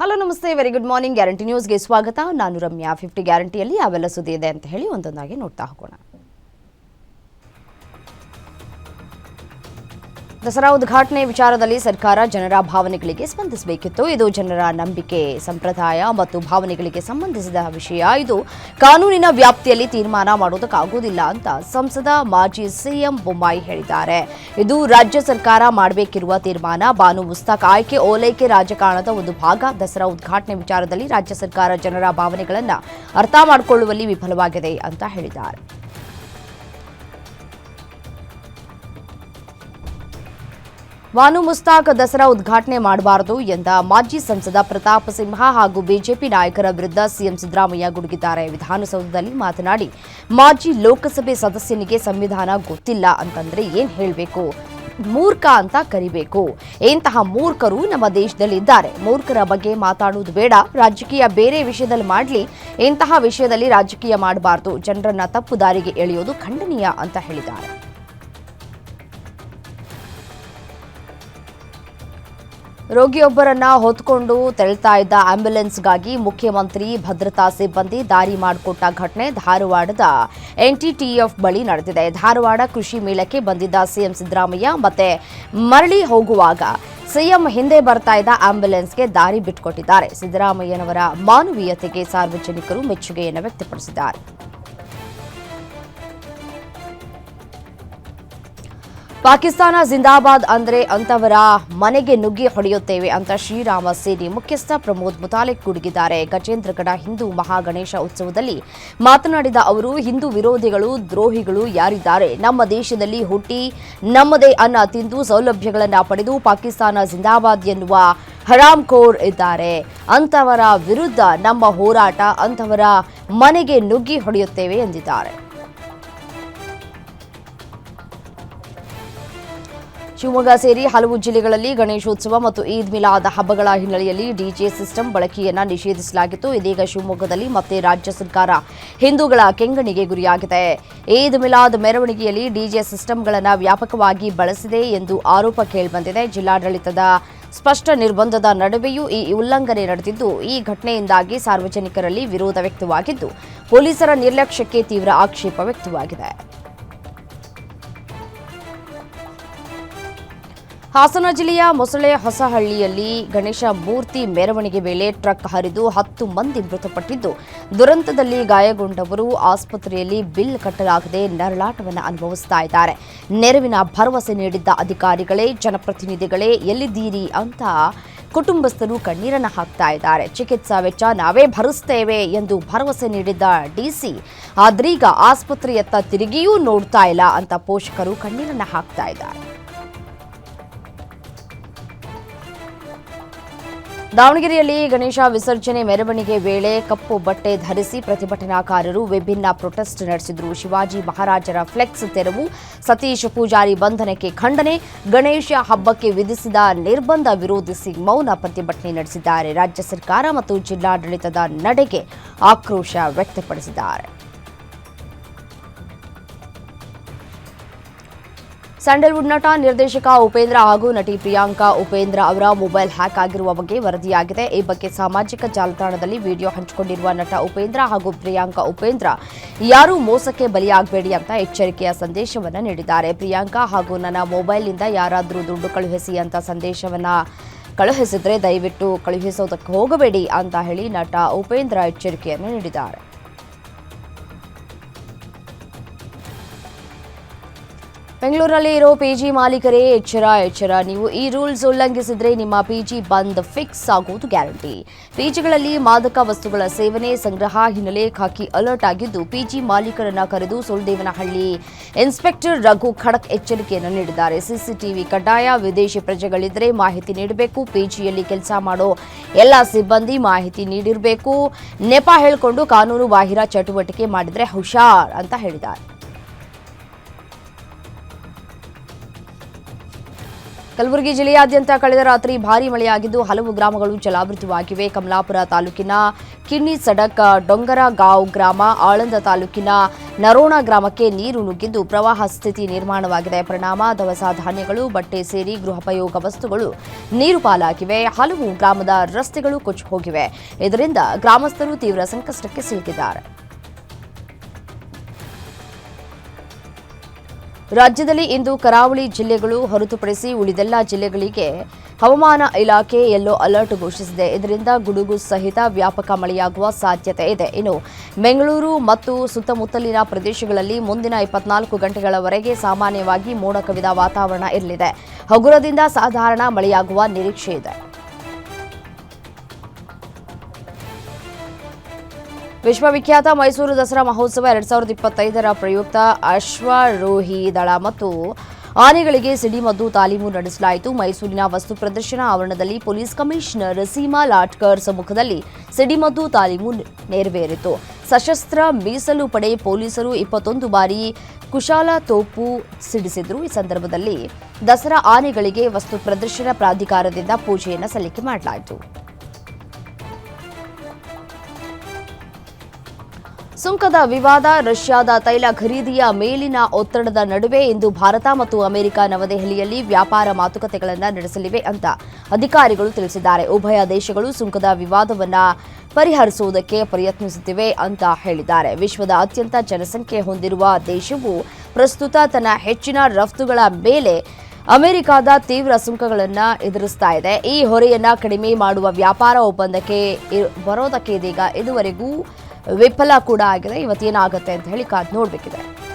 Hello, ನಮಸ್ತೆ. Very good morning guarantee ನ್ಯೂಸ್ಗೆ ಸ್ವಾಗತ. ನಾನು ರಮ್ಯಾ. ಫಿಫ್ಟಿ ಗ್ಯಾರಂಟಿಯಲ್ಲಿ ಅವೆಲ್ಲ ಸುದ್ದಿ ಇದೆ ಅಂತ ಹೇಳಿ ಒಂದೊಂದಾಗಿ ನೋಡ್ತಾ ಹೋಗೋಣ. ದಸರಾ ಉದ್ಘಾಟನೆ ವಿಚಾರದಲ್ಲಿ ಸರ್ಕಾರ ಜನರ ಭಾವನೆಗಳಿಗೆ ಸ್ಪಂದಿಸಬೇಕಿತ್ತು. ಇದು ಜನರ ನಂಬಿಕೆ, ಸಂಪ್ರದಾಯ ಮತ್ತು ಭಾವನೆಗಳಿಗೆ ಸಂಬಂಧಿಸಿದ ವಿಷಯ. ಇದು ಕಾನೂನಿನ ವ್ಯಾಪ್ತಿಯಲ್ಲಿ ತೀರ್ಮಾನ ಮಾಡುವುದಕ್ಕಾಗುವುದಿಲ್ಲ ಅಂತ ಸಂಸದ ಮಾಜಿ ಸಿಎಂ ಬೊಮ್ಮಾಯಿ ಹೇಳಿದ್ದಾರೆ. ಇದು ರಾಜ್ಯ ಸರ್ಕಾರ ಮಾಡಬೇಕಿರುವ ತೀರ್ಮಾನ. ಬಾನು ಪುಸ್ತಕ ಆಯ್ಕೆ, ಓಲೈಕೆ ರಾಜಕಾರಣದ ಒಂದು ಭಾಗ. ದಸರಾ ಉದ್ಘಾಟನೆ ವಿಚಾರದಲ್ಲಿ ರಾಜ್ಯ ಸರ್ಕಾರ ಜನರ ಭಾವನೆಗಳನ್ನು ಅರ್ಥ ಮಾಡಿಕೊಳ್ಳುವಲ್ಲಿ ವಿಫಲವಾಗಿದೆ ಅಂತ ಹೇಳಿದ್ದಾರೆ. ವಾನು ಮುಸ್ತಾಕ್ ದಸರಾ ಉದ್ಘಾಟನೆ ಮಾಡಬಾರದು ಎಂದ ಮಾಜಿ ಸಂಸದ ಪ್ರತಾಪ್ ಸಿಂಹ ಹಾಗೂ ಬಿಜೆಪಿ ನಾಯಕರ ವಿರುದ್ಧ ಸಿಎಂ ಸಿದ್ದರಾಮಯ್ಯ ಗುಡುಗಿದ್ದಾರೆ. ವಿಧಾನಸೌಧದಲ್ಲಿ ಮಾತನಾಡಿ, ಮಾಜಿ ಲೋಕಸಭೆ ಸದಸ್ಯನಿಗೆ ಸಂವಿಧಾನ ಗೊತ್ತಿಲ್ಲ ಅಂತಂದ್ರೆ ಏನ್ ಹೇಳಬೇಕು? ಮೂರ್ಖ ಅಂತ ಕರಿಬೇಕು. ಇಂತಹ ಮೂರ್ಖರು ನಮ್ಮ ದೇಶದಲ್ಲಿ ಇದ್ದಾರೆ. ಮೂರ್ಖರ ಬಗ್ಗೆ ಮಾತಾಡುವುದು ಬೇಡ. ರಾಜಕೀಯ ಬೇರೆ ವಿಷಯದಲ್ಲಿ ಮಾಡಲಿ. ಇಂತಹ ವಿಷಯದಲ್ಲಿ ರಾಜಕೀಯ ಮಾಡಬಾರದು. ಜನರನ್ನ ತಪ್ಪು ದಾರಿಗೆ ಎಳೆಯೋದು ಖಂಡನೀಯ ಅಂತ ಹೇಳಿದ್ದಾರೆ. ರೋಗಿಯೊಬ್ಬರನ್ನ ಹೊತ್ಕೊಂಡು ತೆರಳ್ತಾ ಇದ್ದ ಆಂಬ್ಯುಲೆನ್ಸ್ಗಾಗಿ ಮುಖ್ಯಮಂತ್ರಿ ಭದ್ರತಾ ಸಿಬ್ಬಂದಿ ದಾರಿ ಮಾಡಿಕೊಟ್ಟ ಘಟನೆ ಧಾರವಾಡದ ಎನ್ಟಿಟಿಎಫ್ ಬಳಿ ನಡೆದಿದೆ. ಧಾರವಾಡ ಕೃಷಿ ಮೇಳಕ್ಕೆ ಬಂದಿದ್ದ ಸಿಎಂ ಸಿದ್ದರಾಮಯ್ಯ ಮತ್ತೆ ಮರಳಿ ಹೋಗುವಾಗ ಸಿಎಂ ಹಿಂದೆ ಬರ್ತಾ ಇದ್ದ ಆಂಬ್ಯುಲೆನ್ಸ್ಗೆ ದಾರಿ ಬಿಟ್ಟುಕೊಟ್ಟಿದ್ದಾರೆ ಸಿದ್ದರಾಮಯ್ಯನವರ ಮಾನವೀಯತೆಗೆ ಸಾರ್ವಜನಿಕರು ಮೆಚ್ಚುಗೆಯನ್ನು ವ್ಯಕ್ತಪಡಿಸಿದ್ದಾರೆ. ಪಾಕಿಸ್ತಾನ ಜಿಂದಾಬಾದ್ ಅಂದ್ರೆ ಅಂತವರ ಮನೆಗೆ ನುಗ್ಗಿ ಹೊಡೆಯುತ್ತೇವೆ ಅಂತ ಶ್ರೀರಾಮ ಸೇನೆ ಮುಖ್ಯಸ್ಥ ಪ್ರಮೋದ್ ಮುತಾಲಿಕ್ ಗುಡುಗಿದ್ದಾರೆ. ಗಜೇಂದ್ರಗಡ ಹಿಂದೂ ಮಹಾಗಣೇಶ ಉತ್ಸವದಲ್ಲಿ ಮಾತನಾಡಿದ ಅವರು, ಹಿಂದೂ ವಿರೋಧಿಗಳು, ದ್ರೋಹಿಗಳು ಯಾರಿದ್ದಾರೆ? ನಮ್ಮ ದೇಶದಲ್ಲಿ ಹುಟ್ಟಿ ನಮ್ಮದೇ ಅನ್ನ ತಿಂದು ಸೌಲಭ್ಯಗಳನ್ನು ಪಡೆದು ಪಾಕಿಸ್ತಾನ ಜಿಂದಾಬಾದ್ ಎನ್ನುವ ಹರಾಮ್ ಕೋರ್ ಇದ್ದಾರೆ. ಅಂತವರ ವಿರುದ್ಧ ನಮ್ಮ ಹೋರಾಟ ಅಂತವರ ಮನೆಗೆ ನುಗ್ಗಿ ಹೊಡೆಯುತ್ತೇವೆ ಎಂದಿದ್ದಾರೆ. ಶಿವಮೊಗ್ಗ ಸೇರಿ ಹಲವು ಜಿಲ್ಲೆಗಳಲ್ಲಿ ಗಣೇಶೋತ್ಸವ ಮತ್ತು ಈದ್ ಮಿಲಾದ್ ಹಬ್ಬಗಳ ಹಿನ್ನೆಲೆಯಲ್ಲಿ ಡಿಜೆ ಸಿಸ್ಟಮ್ ಬಳಕೆಯನ್ನು ನಿಷೇಧಿಸಲಾಗಿತ್ತು. ಇದೀಗ ಶಿವಮೊಗ್ಗದಲ್ಲಿ ಮತ್ತೆ ರಾಜ್ಯ ಸರ್ಕಾರ ಹಿಂದೂಗಳ ಕೆಂಗಣಿಗೆ ಗುರಿಯಾಗಿದೆ. ಈದ್ ಮಿಲಾದ್ ಮೆರವಣಿಗೆಯಲ್ಲಿ ಡಿಜೆ ಸಿಸ್ಟಮ್ಗಳನ್ನು ವ್ಯಾಪಕವಾಗಿ ಬಳಸಿದೆ ಎಂದು ಆರೋಪ ಕೇಳಿಬಂದಿದೆ. ಜಿಲ್ಲಾಡಳಿತದ ಸ್ಪಷ್ಟ ನಿರ್ಬಂಧದ ನಡುವೆಯೂ ಈ ಉಲ್ಲಂಘನೆ ನಡೆದಿದ್ದು, ಈ ಘಟನೆಯಿಂದಾಗಿ ಸಾರ್ವಜನಿಕರಲ್ಲಿ ವಿರೋಧ ವ್ಯಕ್ತವಾಗಿದ್ದು, ಪೊಲೀಸರ ನಿರ್ಲಕ್ಷ್ಯಕ್ಕೆ ತೀವ್ರ ಆಕ್ಷೇಪ ವ್ಯಕ್ತವಾಗಿದೆ. ಹಾಸನ ಜಿಲ್ಲೆಯ ಮೊಸಳೆ ಹೊಸಹಳ್ಳಿಯಲ್ಲಿ ಗಣೇಶ ಮೂರ್ತಿ ಮೆರವಣಿಗೆ ವೇಳೆ ಟ್ರಕ್ ಹರಿದು ಹತ್ತು ಮಂದಿ ಮೃತಪಟ್ಟಿದ್ದು, ದುರಂತದಲ್ಲಿ ಗಾಯಗೊಂಡವರು ಆಸ್ಪತ್ರೆಯಲ್ಲಿ ಬಿಲ್ ಕಟ್ಟಲಾಗದೆ ನರಳಾಟವನ್ನು ಅನುಭವಿಸ್ತಾ ಇದ್ದಾರೆ. ನೆರವಿನ ಭರವಸೆ ನೀಡಿದ್ದ ಅಧಿಕಾರಿಗಳೇ, ಜನಪ್ರತಿನಿಧಿಗಳೇ, ಎಲ್ಲಿದ್ದೀರಿ ಅಂತ ಕುಟುಂಬಸ್ಥರು ಕಣ್ಣೀರನ್ನು ಹಾಕ್ತಾ ಇದ್ದಾರೆ. ಚಿಕಿತ್ಸಾ ವೆಚ್ಚ ನಾವೇ ಭರಿಸ್ತೇವೆ ಎಂದು ಭರವಸೆ ನೀಡಿದ್ದ ಡಿಸಿ ಆದ್ರೀಗ ಆಸ್ಪತ್ರೆಯತ್ತ ತಿರುಗಿಯೂ ನೋಡ್ತಾ ಇಲ್ಲ ಅಂತ ಪೋಷಕರು ಕಣ್ಣೀರನ್ನು ಹಾಕ್ತಾ ಇದ್ದಾರೆ. ದಾವಣಗೆರೆಯಲ್ಲಿ ಗಣೇಶ ವಿಸರ್ಜನೆ ಮೆರವಣಿಗೆ ವೇಳೆ ಕಪ್ಪು ಬಟ್ಟೆ ಧರಿಸಿ ಪ್ರತಿಭಟನಾಕಾರರು ವಿಭಿನ್ನ ಪ್ರೊಟೆಸ್ಟ್ ನಡೆಸಿದರು. ಶಿವಾಜಿ ಮಹಾರಾಜರ ಫ್ಲೆಕ್ಸ್ ತೆರವು, ಸತೀಶ್ ಪೂಜಾರಿ ಬಂಧನಕ್ಕೆ ಖಂಡನೆ, ಗಣೇಶ ಹಬ್ಬಕ್ಕೆ ವಿಧಿಸಿದ ನಿರ್ಬಂಧ ವಿರೋಧಿಸಿ ಮೌನ ಪ್ರತಿಭಟನೆ ನಡೆಸಿದ್ದಾರೆ. ರಾಜ್ಯ ಸರ್ಕಾರ ಮತ್ತು ಜಿಲ್ಲಾಡಳಿತದ ನಡೆಗೆ ಆಕ್ರೋಶ ವ್ಯಕ್ತಪಡಿಸಿದ್ದಾರೆ. ಸ್ಯಾಂಡಲ್ವುಡ್ ನಟ, ನಿರ್ದೇಶಕ ಉಪೇಂದ್ರ ಹಾಗೂ ನಟಿ ಪ್ರಿಯಾಂಕಾ ಉಪೇಂದ್ರ ಅವರ ಮೊಬೈಲ್ ಹ್ಯಾಕ್ ಆಗಿರುವ ಬಗ್ಗೆ ವರದಿಯಾಗಿದೆ. ಈ ಬಗ್ಗೆ ಸಾಮಾಜಿಕ ಜಾಲತಾಣದಲ್ಲಿ ವಿಡಿಯೋ ಹಂಚಿಕೊಂಡಿರುವ ನಟ ಉಪೇಂದ್ರ ಹಾಗೂ ಪ್ರಿಯಾಂಕಾ ಉಪೇಂದ್ರ ಯಾರೂ ಮೋಸಕ್ಕೆ ಬಲಿಯಾಗಬೇಡಿ ಅಂತ ಎಚ್ಚರಿಕೆಯ ಸಂದೇಶವನ್ನು ನೀಡಿದ್ದಾರೆ. ಪ್ರಿಯಾಂಕಾ ಹಾಗೂ ನನ್ನ ಮೊಬೈಲ್ನಿಂದ ಯಾರಾದರೂ ದುಡ್ಡು ಕಳುಹಿಸಿ ಅಂತ ಸಂದೇಶವನ್ನ ಕಳುಹಿಸಿದ್ರೆ ದಯವಿಟ್ಟು ಕಳುಹಿಸೋದಕ್ಕೆ ಹೋಗಬೇಡಿ ಅಂತ ಹೇಳಿ ನಟ ಉಪೇಂದ್ರ ಎಚ್ಚರಿಕೆಯನ್ನು ನೀಡಿದ್ದಾರೆ. ಬೆಂಗಳೂರಲ್ಲಿ ಇರೋ ಪಿಜಿ ಮಾಲೀಕರೇ ಎಚ್ಚರ ಎಚ್ಚರ. ನೀವು ಈ ರೂಲ್ಸ್ ಉಲ್ಲಂಘಿಸಿದ್ರೆ ನಿಮ್ಮ ಪಿಜಿ ಬಂದ್ ಫಿಕ್ಸ್ ಆಗುವುದು ಗ್ಯಾರಂಟಿ. ಪಿಜಿಗಳಲ್ಲಿ ಮಾದಕ ವಸ್ತುಗಳ ಸೇವನೆ ಸಂಗ್ರಹ ಹಿನ್ನೆಲೆ ಖಾಕಿ ಅಲರ್ಟ್ ಆಗಿದ್ದು, ಪಿಜಿ ಮಾಲೀಕರನ್ನ ಕರೆದು ಸುಳ್ದೇವನಹಳ್ಳಿ. ಇನ್ಸ್ಪೆಕ್ಟರ್ ರಘು ಖಡಕ್ ಎಚ್ಚರಿಕೆಯನ್ನು ನೀಡಿದ್ದಾರೆ. ಸಿಸಿಟಿವಿ ಕಡ್ಡಾಯ, ವಿದೇಶಿ ಪ್ರಜೆಗಳಿದ್ರೆ ಮಾಹಿತಿ ನೀಡಬೇಕು, ಪಿಜಿಯಲ್ಲಿ ಕೆಲಸ ಮಾಡೋ ಎಲ್ಲ ಸಿಬ್ಬಂದಿ ಮಾಹಿತಿ ನೀಡಿರಬೇಕು. ನೆಪ ಹೇಳಿಕೊಂಡು ಕಾನೂನು ಬಾಹಿರ ಚಟುವಟಿಕೆ ಮಾಡಿದ್ರೆ ಹುಷಾರ್ ಅಂತ ಹೇಳಿದ್ದಾರೆ. ಕಲಬುರಗಿ ಜಿಲ್ಲೆಯಾದ್ಯಂತ ಕಳೆದ ರಾತ್ರಿ ಭಾರಿ ಮಳೆಯಾಗಿದ್ದು ಹಲವು ಗ್ರಾಮಗಳು ಜಲಾವೃತವಾಗಿವೆ. ಕಮಲಾಪುರ ತಾಲೂಕಿನ ಕಿಣ್ಣಿ ಸಡಕ್ ಡೊಂಗರಗಾಂವ್ ಗ್ರಾಮ, ಆಳಂದ ತಾಲೂಕಿನ ನರೋಣ ಗ್ರಾಮಕ್ಕೆ ನೀರು ನುಗ್ಗಿದ್ದು ಪ್ರವಾಹ ಸ್ಥಿತಿ ನಿರ್ಮಾಣವಾಗಿದೆ. ಪರಿಣಾಮ, ದವಸ ಧಾನ್ಯಗಳು, ಬಟ್ಟೆ ಸೇರಿ ಗೃಹೋಪಯೋಗ ವಸ್ತುಗಳು ನೀರು ಪಾಲಾಗಿವೆ. ಹಲವು ಗ್ರಾಮದ ರಸ್ತೆಗಳು ಕೊಚ್ಚಿ ಹೋಗಿವೆ. ಇದರಿಂದ ಗ್ರಾಮಸ್ಥರು ತೀವ್ರ ಸಂಕಷ್ಟಕ್ಕೆ ಸಿಲುಕಿದ್ದಾರೆ. ರಾಜ್ಯದಲ್ಲಿ ಇಂದು ಕರಾವಳಿ ಜಿಲ್ಲೆಗಳು ಹೊರತುಪಡಿಸಿ ಉಳಿದೆಲ್ಲ ಜಿಲ್ಲೆಗಳಿಗೆ ಹವಾಮಾನ ಇಲಾಖೆ ಯೆಲ್ಲೋ ಅಲರ್ಟ್ ಘೋಷಿಸಿದೆ. ಇದರಿಂದ ಗುಡುಗು ಸಹಿತ ವ್ಯಾಪಕ ಮಳೆಯಾಗುವ ಸಾಧ್ಯತೆ ಇದೆ. ಇನ್ನು ಬೆಂಗಳೂರು ಮತ್ತು ಸುತ್ತಮುತ್ತಲಿನ ಪ್ರದೇಶಗಳಲ್ಲಿ ಮುಂದಿನ ಇಪ್ಪತ್ನಾಲ್ಕು ಗಂಟೆಗಳವರೆಗೆ ಸಾಮಾನ್ಯವಾಗಿ ಮೋಡ ಕವಿದ ವಾತಾವರಣ ಇರಲಿದೆ. ಹಗುರದಿಂದ ಸಾಧಾರಣ ಮಳೆಯಾಗುವ ನಿರೀಕ್ಷೆ ಇದೆ. ವಿಶ್ವವಿಖ್ಯಾತ ಮೈಸೂರು ದಸರಾ ಮಹೋತ್ಸವ ಎರಡ್ ಸಾವಿರದ ಇಪ್ಪತ್ತೈದರ ಪ್ರಯುಕ್ತ ಅಶ್ವಾರೋಹಿ ದಳ ಮತ್ತು ಆನೆಗಳಿಗೆ ಸಿಡಿಮದ್ದು ತಾಲೀಮು ನಡೆಸಲಾಯಿತು. ಮೈಸೂರಿನ ವಸ್ತು ಪ್ರದರ್ಶನ ಆವರಣದಲ್ಲಿ ಪೊಲೀಸ್ ಕಮಿಷನರ್ ಸೀಮಾ ಲಾಟ್ಕರ್ ಸಮ್ಮುಖದಲ್ಲಿ ಸಿಡಿಮದ್ದು ತಾಲೀಮು ನೆರವೇರಿತು. ಸಶಸ್ತ್ರ ಮೀಸಲು ಪಡೆ ಪೊಲೀಸರು ಇಪ್ಪತ್ತೊಂದು ಬಾರಿ ಕುಶಾಲ ತೋಪು ಸಿಡಿಸಿದ್ರು. ಈ ಸಂದರ್ಭದಲ್ಲಿ ದಸರಾ ಆನೆಗಳಿಗೆ ವಸ್ತು ಪ್ರದರ್ಶನ ಪ್ರಾಧಿಕಾರದಿಂದ ಪೂಜೆಯನ್ನು ಸಲ್ಲಿಕೆ ಮಾಡಲಾಯಿತು. ಸುಂಕದ ವಿವಾದ, ರಷ್ಯಾದ ತೈಲ ಖರೀದಿಯ ಮೇಲಿನ ಒತ್ತಡದ ನಡುವೆ ಇಂದು ಭಾರತ ಮತ್ತು ಅಮೆರಿಕ ನವದೆಹಲಿಯಲ್ಲಿ ವ್ಯಾಪಾರ ಮಾತುಕತೆಗಳನ್ನು ನಡೆಸಲಿವೆ ಅಂತ ಅಧಿಕಾರಿಗಳು ತಿಳಿಸಿದ್ದಾರೆ. ಉಭಯ ದೇಶಗಳು ಸುಂಕದ ವಿವಾದವನ್ನು ಪರಿಹರಿಸುವುದಕ್ಕೆ ಪ್ರಯತ್ನಿಸುತ್ತಿವೆ ಅಂತ ಹೇಳಿದ್ದಾರೆ. ವಿಶ್ವದ ಅತ್ಯಂತ ಜನಸಂಖ್ಯೆ ಹೊಂದಿರುವ ದೇಶವು ಪ್ರಸ್ತುತ ತನ್ನ ಹೆಚ್ಚಿನ ರಫ್ತುಗಳ ಮೇಲೆ ಅಮೆರಿಕದ ತೀವ್ರ ಸುಂಕಗಳನ್ನು ಎದುರಿಸ್ತಾ ಇದೆ. ಈ ಹೊರೆಯನ್ನು ಕಡಿಮೆ ಮಾಡುವ ವ್ಯಾಪಾರ ಒಪ್ಪಂದಕ್ಕೆ ಬರೋದಕ್ಕೆ ಇದೀಗ ಇದುವರೆಗೂ ವಿಫಲ ಕೂಡ ಆಗಿದೆ. ಇವತ್ತೇನಾಗುತ್ತೆ ಅಂತ ಹೇಳಿ ಕಾದ್ ನೋಡಬೇಕಿದೆ.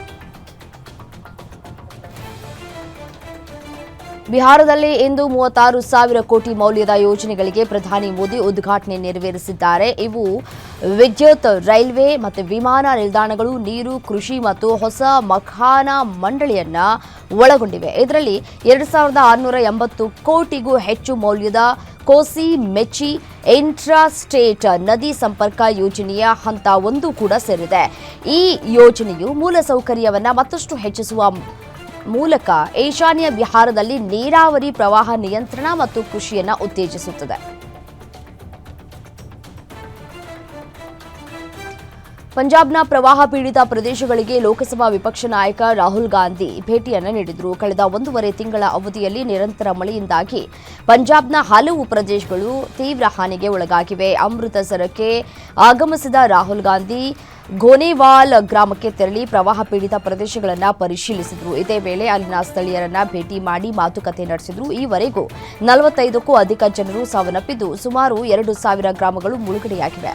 ಬಿಹಾರದಲ್ಲಿ ಇಂದು ಮೂವತ್ತಾರು ಸಾವಿರ ಕೋಟಿ ಮೌಲ್ಯದ ಯೋಜನೆಗಳಿಗೆ ಪ್ರಧಾನಿ ಮೋದಿ ಉದ್ಘಾಟನೆ ನೆರವೇರಿಸಿದ್ದಾರೆ. ಇವು ವಿದ್ಯುತ್, ರೈಲ್ವೆ ಮತ್ತು ವಿಮಾನ ನಿಲ್ದಾಣಗಳು, ನೀರು, ಕೃಷಿ ಮತ್ತು ಹೊಸ ಮಖಾನ ಮಂಡಳಿಯನ್ನ ಒಳಗೊಂಡಿವೆ. ಇದರಲ್ಲಿ ಎರಡು ಸಾವಿರದ ಆರುನೂರ ಎಂಬತ್ತು ಕೋಟಿಗೂ ಹೆಚ್ಚು ಮೌಲ್ಯದ ಕೋಸಿ ಮೆಚ್ಚಿ ಇಂಟ್ರಾಸ್ಟೇಟ್ ನದಿ ಸಂಪರ್ಕ ಯೋಜನೆಯ ಹಂತ ಒಂದು ಕೂಡ ಸೇರಿದೆ. ಈ ಯೋಜನೆಯು ಮೂಲಸೌಕರ್ಯವನ್ನು ಮತ್ತಷ್ಟು ಹೆಚ್ಚಿಸುವ ಮೂಲಕ ಈಶಾನ್ಯ ಬಿಹಾರದಲ್ಲಿ ನೀರಾವರಿ ಪ್ರವಾಹ ನಿಯಂತ್ರಣ ಮತ್ತು ಕೃಷಿಯನ್ನು ಉತ್ತೇಜಿಸುತ್ತದೆ. ಪಂಜಾಬ್ನ ಪ್ರವಾಹ ಪೀಡಿತ ಪ್ರದೇಶಗಳಿಗೆ ಲೋಕಸಭಾ ವಿಪಕ್ಷ ನಾಯಕ ರಾಹುಲ್ ಗಾಂಧಿ ಭೇಟಿಯನ್ನು ನೀಡಿದರು. ಕಳೆದ ಒಂದೂವರೆ ತಿಂಗಳ ಅವಧಿಯಲ್ಲಿ ನಿರಂತರ ಮಳೆಯಿಂದಾಗಿ ಪಂಜಾಬ್ನ ಹಲವು ಪ್ರದೇಶಗಳು ತೀವ್ರ ಹಾನಿಗೆ ಒಳಗಾಗಿವೆ. ಅಮೃತಸರಕ್ಕೆ ಆಗಮಿಸಿದ ರಾಹುಲ್ ಗಾಂಧಿ ಗೋನೆವಾಲ್ ಗ್ರಾಮಕ್ಕೆ ತೆರಳಿ ಪ್ರವಾಹ ಪೀಡಿತ ಪ್ರದೇಶಗಳನ್ನು ಪರಿಶೀಲಿಸಿದರು. ಇದೇ ವೇಳೆ ಅಲ್ಲಿನ ಸ್ಥಳೀಯರನ್ನ ಭೇಟಿ ಮಾಡಿ ಮಾತುಕತೆ ನಡೆಸಿದರು. ಈವರೆಗೂ ನಲವತ್ತೈದಕ್ಕೂ ಅಧಿಕ ಜನರು ಸಾವನ್ನಪ್ಪಿದ್ದು ಸುಮಾರು ಎರಡು ಸಾವಿರ ಗ್ರಾಮಗಳು ಮುಳುಗಡೆಯಾಗಿವೆ.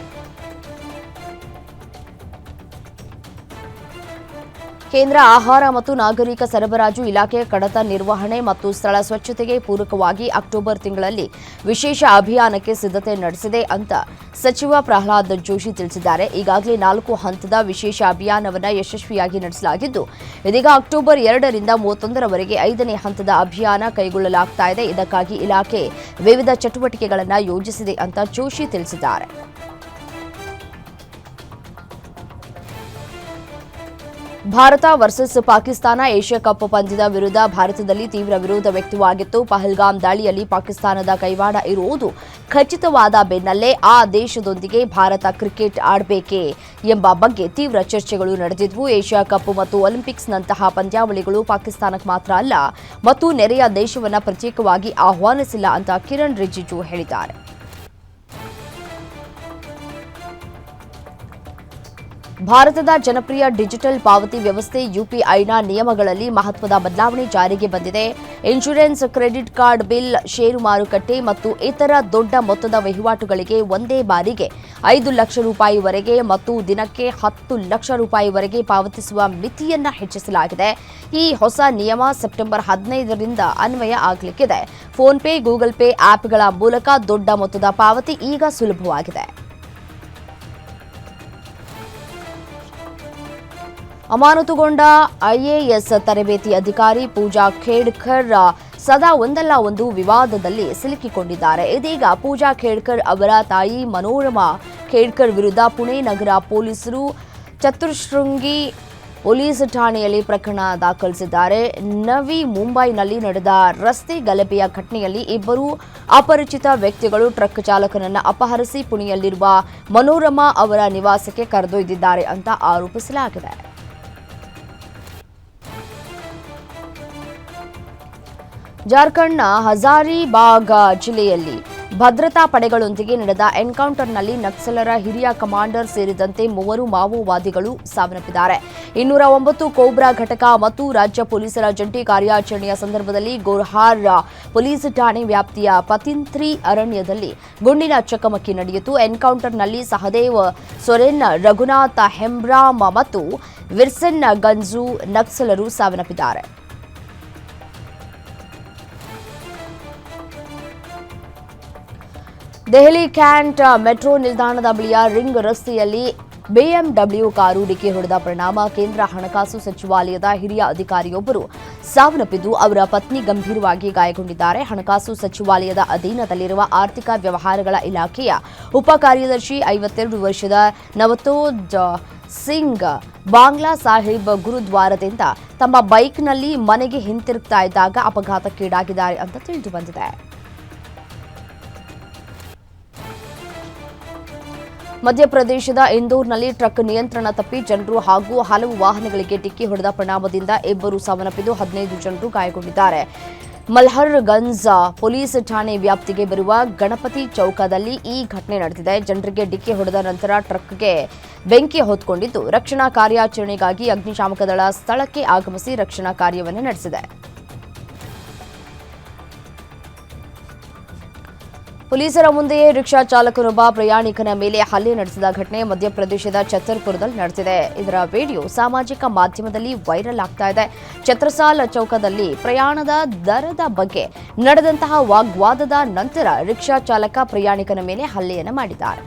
ಕೇಂದ್ರ ಆಹಾರ ಮತ್ತು ನಾಗರಿಕ ಸರಬರಾಜು ಇಲಾಖೆ ಕಡತ ನಿರ್ವಹಣೆ ಮತ್ತು ಸ್ಥಳ ಸ್ವಚ್ಛತೆಗೆ ಪೂರಕವಾಗಿ ಅಕ್ಟೋಬರ್ ತಿಂಗಳಲ್ಲಿ ವಿಶೇಷ ಅಭಿಯಾನಕ್ಕೆ ಸಿದ್ಧತೆ ನಡೆಸಿದೆ ಅಂತ ಸಚಿವ ಪ್ರಹ್ಲಾದ್ ಜೋಶಿ ತಿಳಿಸಿದ್ದಾರೆ. ಈಗಾಗಲೇ ನಾಲ್ಕು ಹಂತದ ವಿಶೇಷ ಅಭಿಯಾನವನ್ನು ಯಶಸ್ವಿಯಾಗಿ ನಡೆಸಲಾಗಿದ್ದು, ಇದೀಗ ಅಕ್ಟೋಬರ್ ಎರಡರಿಂದ ಮೂವತ್ತೊಂದರವರೆಗೆ ಐದನೇ ಹಂತದ ಅಭಿಯಾನ ಕೈಗೊಳ್ಳಲಾಗ್ತಾ ಇದೆ. ಇದಕ್ಕಾಗಿ ಇಲಾಖೆ ವಿವಿಧ ಚಟುವಟಿಕೆಗಳನ್ನು ಯೋಜಿಸಿದೆ ಅಂತ ಜೋಶಿ ತಿಳಿಸಿದ್ದಾರೆ. Bharat versus Pakistan Asia cup ಪಂದ್ಯದ ವಿರುದ್ಧ ಭಾರತದಲ್ಲಿ ತೀವ್ರ ವಿರೋಧ ವ್ಯಕ್ತವಾಗಿತ್ತು. ಪಹಲ್ಗಾಮ್ ದಾಳಿಯಲ್ಲಿ ಪಾಕಿಸ್ತಾನದ ಕೈವಾಡ ಇರುವುದು ಖಚಿತವಾದ ಬೆನ್ನಲ್ಲೇ ಆ ದೇಶದೊಂದಿಗೆ ಭಾರತ ಕ್ರಿಕೆಟ್ ಆಡಬೇಕೇ ಎಂಬ ಬಗ್ಗೆ ತೀವ್ರ ಚರ್ಚೆಗಳು ನಡೆದಿದ್ವು. ಏಷ್ಯಾ ಕಪ್ ಮತ್ತು ಒಲಿಂಪಿಕ್ಸ್ನಂತಹ ಪಂದ್ಯಾವಳಿಗಳು ಪಾಕಿಸ್ತಾನಕ್ಕೆ ಮಾತ್ರ ಅಲ್ಲ, ಮತ್ತು ನೆರೆಯ ದೇಶವನ್ನು ಪ್ರತ್ಯೇಕವಾಗಿ ಆಹ್ವಾನಿಸಿಲ್ಲ ಅಂತ ಕಿರಣ್ ರಿಜಿಜು ಹೇಳಿದ್ದಾರೆ. ಭಾರತದ ಜನಪ್ರಿಯ ಡಿಜಿಟಲ್ ಪಾವತಿ ವ್ಯವಸ್ಥೆ ಯುಪಿಐನ ನಿಯಮಗಳಲ್ಲಿ ಮಹತ್ವದ ಬದಲಾವಣೆ ಜಾರಿಗೆ ಬಂದಿದೆ. Insurance, credit card bill, share ಮಾರುಕಟ್ಟೆ ಮತ್ತು ಇತರ ದೊಡ್ಡ ಮೊತ್ತದ ವಹಿವಾಟುಗಳಿಗೆ ಒಂದೇ ಬಾರಿಗೆ ಐದು ಲಕ್ಷ ರೂಪಾಯಿವರೆಗೆ ಮತ್ತು ದಿನಕ್ಕೆ ಹತ್ತು ಲಕ್ಷ ರೂಪಾಯಿವರೆಗೆ ಪಾವತಿಸುವ ಮಿತಿಯನ್ನು ಹೆಚ್ಚಿಸಲಾಗಿದೆ. ಈ ಹೊಸ ನಿಯಮ ಸೆಪ್ಟೆಂಬರ್ ಹದಿನೈದರಿಂದ ಅನ್ವಯ ಆಗಲಿಕ್ಕಿದೆ. ಫೋನ್ಪೇ, ಗೂಗಲ್ ಪೇ ಆಪ್ಗಳ ಮೂಲಕ ದೊಡ್ಡ ಮೊತ್ತದ ಪಾವತಿ ಈಗ ಸುಲಭವಾಗಿದೆ. ಅಮಾನತುಗೊಂಡ ಐಎಎಸ್ ತರಬೇತಿ ಅಧಿಕಾರಿ ಪೂಜಾ ಖೇಡ್ಕರ್ ಸದಾ ಒಂದಲ್ಲ ಒಂದು ವಿವಾದದಲ್ಲಿ ಸಿಲುಕಿಕೊಂಡಿದ್ದಾರೆ. ಇದೀಗ ಪೂಜಾ ಖೇಡ್ಕರ್ ಅವರ ತಾಯಿ ಮನೋರಮಾ ಖೇಡ್ಕರ್ ವಿರುದ್ಧ ಪುಣೆ ನಗರ ಪೊಲೀಸರು ಚತುರ್ಶೃಂಗಿ ಪೊಲೀಸ್ ಠಾಣೆಯಲ್ಲಿ ಪ್ರಕರಣ ದಾಖಲಿಸಿದ್ದಾರೆ. ನವಿ ಮುಂಬೈನಲ್ಲಿ ನಡೆದ ರಸ್ತೆ ಗಲಭೆಯ ಘಟನೆಯಲ್ಲಿ ಇಬ್ಬರು ಅಪರಿಚಿತ ವ್ಯಕ್ತಿಗಳು ಟ್ರಕ್ ಚಾಲಕನನ್ನ ಅಪಹರಿಸಿ ಪುಣೆಯಲ್ಲಿರುವ ಮನೋರಮಾ ಅವರ ನಿವಾಸಕ್ಕೆ ಕರೆದೊಯ್ದಿದ್ದಾರೆ ಅಂತ ಆರೋಪಿಸಲಾಗಿದೆ. ಜಾರ್ಖಂಡ್ನ ಹಜಾರಿಬಾಗ್ ಜಿಲ್ಲೆಯಲ್ಲಿ ಭದ್ರತಾ ಪಡೆಗಳೊಂದಿಗೆ ನಡೆದ ಎನ್ಕೌಂಟರ್ನಲ್ಲಿ ನಕ್ಸಲರ ಹಿರಿಯ ಕಮಾಂಡರ್ ಸೇರಿದಂತೆ ಮೂವರು ಮಾವೋವಾದಿಗಳು ಸಾವನ್ನಪ್ಪಿದ್ದಾರೆ. ಇನ್ನೂರ ಒಂಬತ್ತು ಕೋಬ್ರಾ ಘಟಕ ಮತ್ತು ರಾಜ್ಯ ಪೊಲೀಸರ ಜಂಟಿ ಕಾರ್ಯಾಚರಣೆಯ ಸಂದರ್ಭದಲ್ಲಿ ಗೋರ್ಹಾರ್ ಪೊಲೀಸ್ ಠಾಣೆ ವ್ಯಾಪ್ತಿಯ ಪತಿಂತ್ರಿ ಅರಣ್ಯದಲ್ಲಿ ಗುಂಡಿನ ಚಕಮಕಿ ನಡೆಯಿತು. ಎನ್ಕೌಂಟರ್ನಲ್ಲಿ ಸಹದೇವ್ ಸೊರೆನ್, ರಘುನಾಥ ಹೆಂಬ್ರಾಮ್ ಮತ್ತು ವಿರ್ಸೆನ್ ಗಂಜು ನಕ್ಸಲರು ಸಾವನ್ನಪ್ಪಿದ್ದಾರೆ. ದೆಹಲಿ ಕ್ಯಾಂಟ್ ಮೆಟ್ರೋ ನಿಲ್ದಾಣದ ಬಳಿಯ ರಿಂಗ್ ರಸ್ತೆಯಲ್ಲಿ ಬಿಎಂಡಬ್ಲ್ಯೂ ಕಾರು ಡಿಕ್ಕಿ ಹೊಡೆದ ಪರಿಣಾಮ. ಕೇಂದ್ರ ಹಣಕಾಸು ಸಚಿವಾಲಯದ ಹಿರಿಯ ಅಧಿಕಾರಿಯೊಬ್ಬರು ಸಾವನ್ನಪ್ಪಿದ್ದು, ಅವರ ಪತ್ನಿ ಗಂಭೀರವಾಗಿ ಗಾಯಗೊಂಡಿದ್ದಾರೆ. ಹಣಕಾಸು ಸಚಿವಾಲಯದ ಅಧೀನದಲ್ಲಿರುವ ಆರ್ಥಿಕ ವ್ಯವಹಾರಗಳ ಇಲಾಖೆಯ ಉಪ ಕಾರ್ಯದರ್ಶಿ ಐವತ್ತೆರಡು ವರ್ಷದ ನವತೋಜ್ ಸಿಂಗ್ ಬಾಂಗ್ಲಾ ಸಾಹಿಬ್ ಗುರುದ್ವಾರದಿಂದ ತಮ್ಮ ಬೈಕ್ನಲ್ಲಿ ಮನೆಗೆ ಹಿಂತಿರುಗ್ತಾ ಇದ್ದಾಗ ಅಪಘಾತಕ್ಕೀಡಾಗಿದ್ದಾರೆ ಅಂತ ತಿಳಿದು ಬಂದಿದೆ. ಮಧ್ಯಪ್ರದೇಶದ ಇಂದೋರ್ನಲ್ಲಿ ಟ್ರಕ್ ನಿಯಂತ್ರಣ ತಪ್ಪಿ ಜನರು ಹಾಗೂ ಹಲವು ವಾಹನಗಳಿಗೆ ಡಿಕ್ಕಿ ಹೊಡೆದ ಪರಿಣಾಮದಿಂದ ಇಬ್ಬರು ಸಾವನ್ನಪ್ಪಿದ್ದು ಹದಿನೈದು ಜನರು ಗಾಯಗೊಂಡಿದ್ದಾರೆ. ಮಲ್ಹರ್ ಗಂಜ್ ಪೊಲೀಸ್ ಠಾಣೆ ವ್ಯಾಪ್ತಿಗೆ ಬರುವ ಗಣಪತಿ ಚೌಕದಲ್ಲಿ ಈ ಘಟನೆ ನಡೆದಿದೆ. ಜನರಿಗೆ ಡಿಕ್ಕಿ ಹೊಡೆದ ನಂತರ ಟ್ರಕ್ಗೆ ಬೆಂಕಿ ಹೊತ್ಕೊಂಡಿದ್ದು, ರಕ್ಷಣಾ ಕಾರ್ಯಾಚರಣೆಗಾಗಿ ಅಗ್ನಿಶಾಮಕ ದಳ ಸ್ಥಳಕ್ಕೆ ಆಗಮಿಸಿ ರಕ್ಷಣಾ ಕಾರ್ಯವನ್ನು ನಡೆಸಿದೆ. ಪೊಲೀಸರ ಮುಂದೆಯೇ ರಿಕ್ಷಾ ಚಾಲಕನೊಬ್ಬ ಪ್ರಯಾಣಿಕನ ಮೇಲೆ ಹಲ್ಲೆ ನಡೆಸಿದ ಘಟನೆ ಮಧ್ಯಪ್ರದೇಶದ ಛತ್ತರ್ಪುರದಲ್ಲಿ ನಡೆದಿದೆ. ಇದರ ವಿಡಿಯೋ ಸಾಮಾಜಿಕ ಮಾಧ್ಯಮದಲ್ಲಿ ವೈರಲ್ ಆಗ್ತಾ ಇದೆ. ಛತ್ರಸಾಲ ಚೌಕದಲ್ಲಿ ಪ್ರಯಾಣದ ದರದ ಬಗ್ಗೆ ನಡೆದಂತಹ ವಾಗ್ವಾದದ ನಂತರ ರಿಕ್ಷಾ ಚಾಲಕ ಪ್ರಯಾಣಿಕನ ಮೇಲೆ ಹಲ್ಲೆಯನ್ನು ಮಾಡಿದ್ದಾರೆ.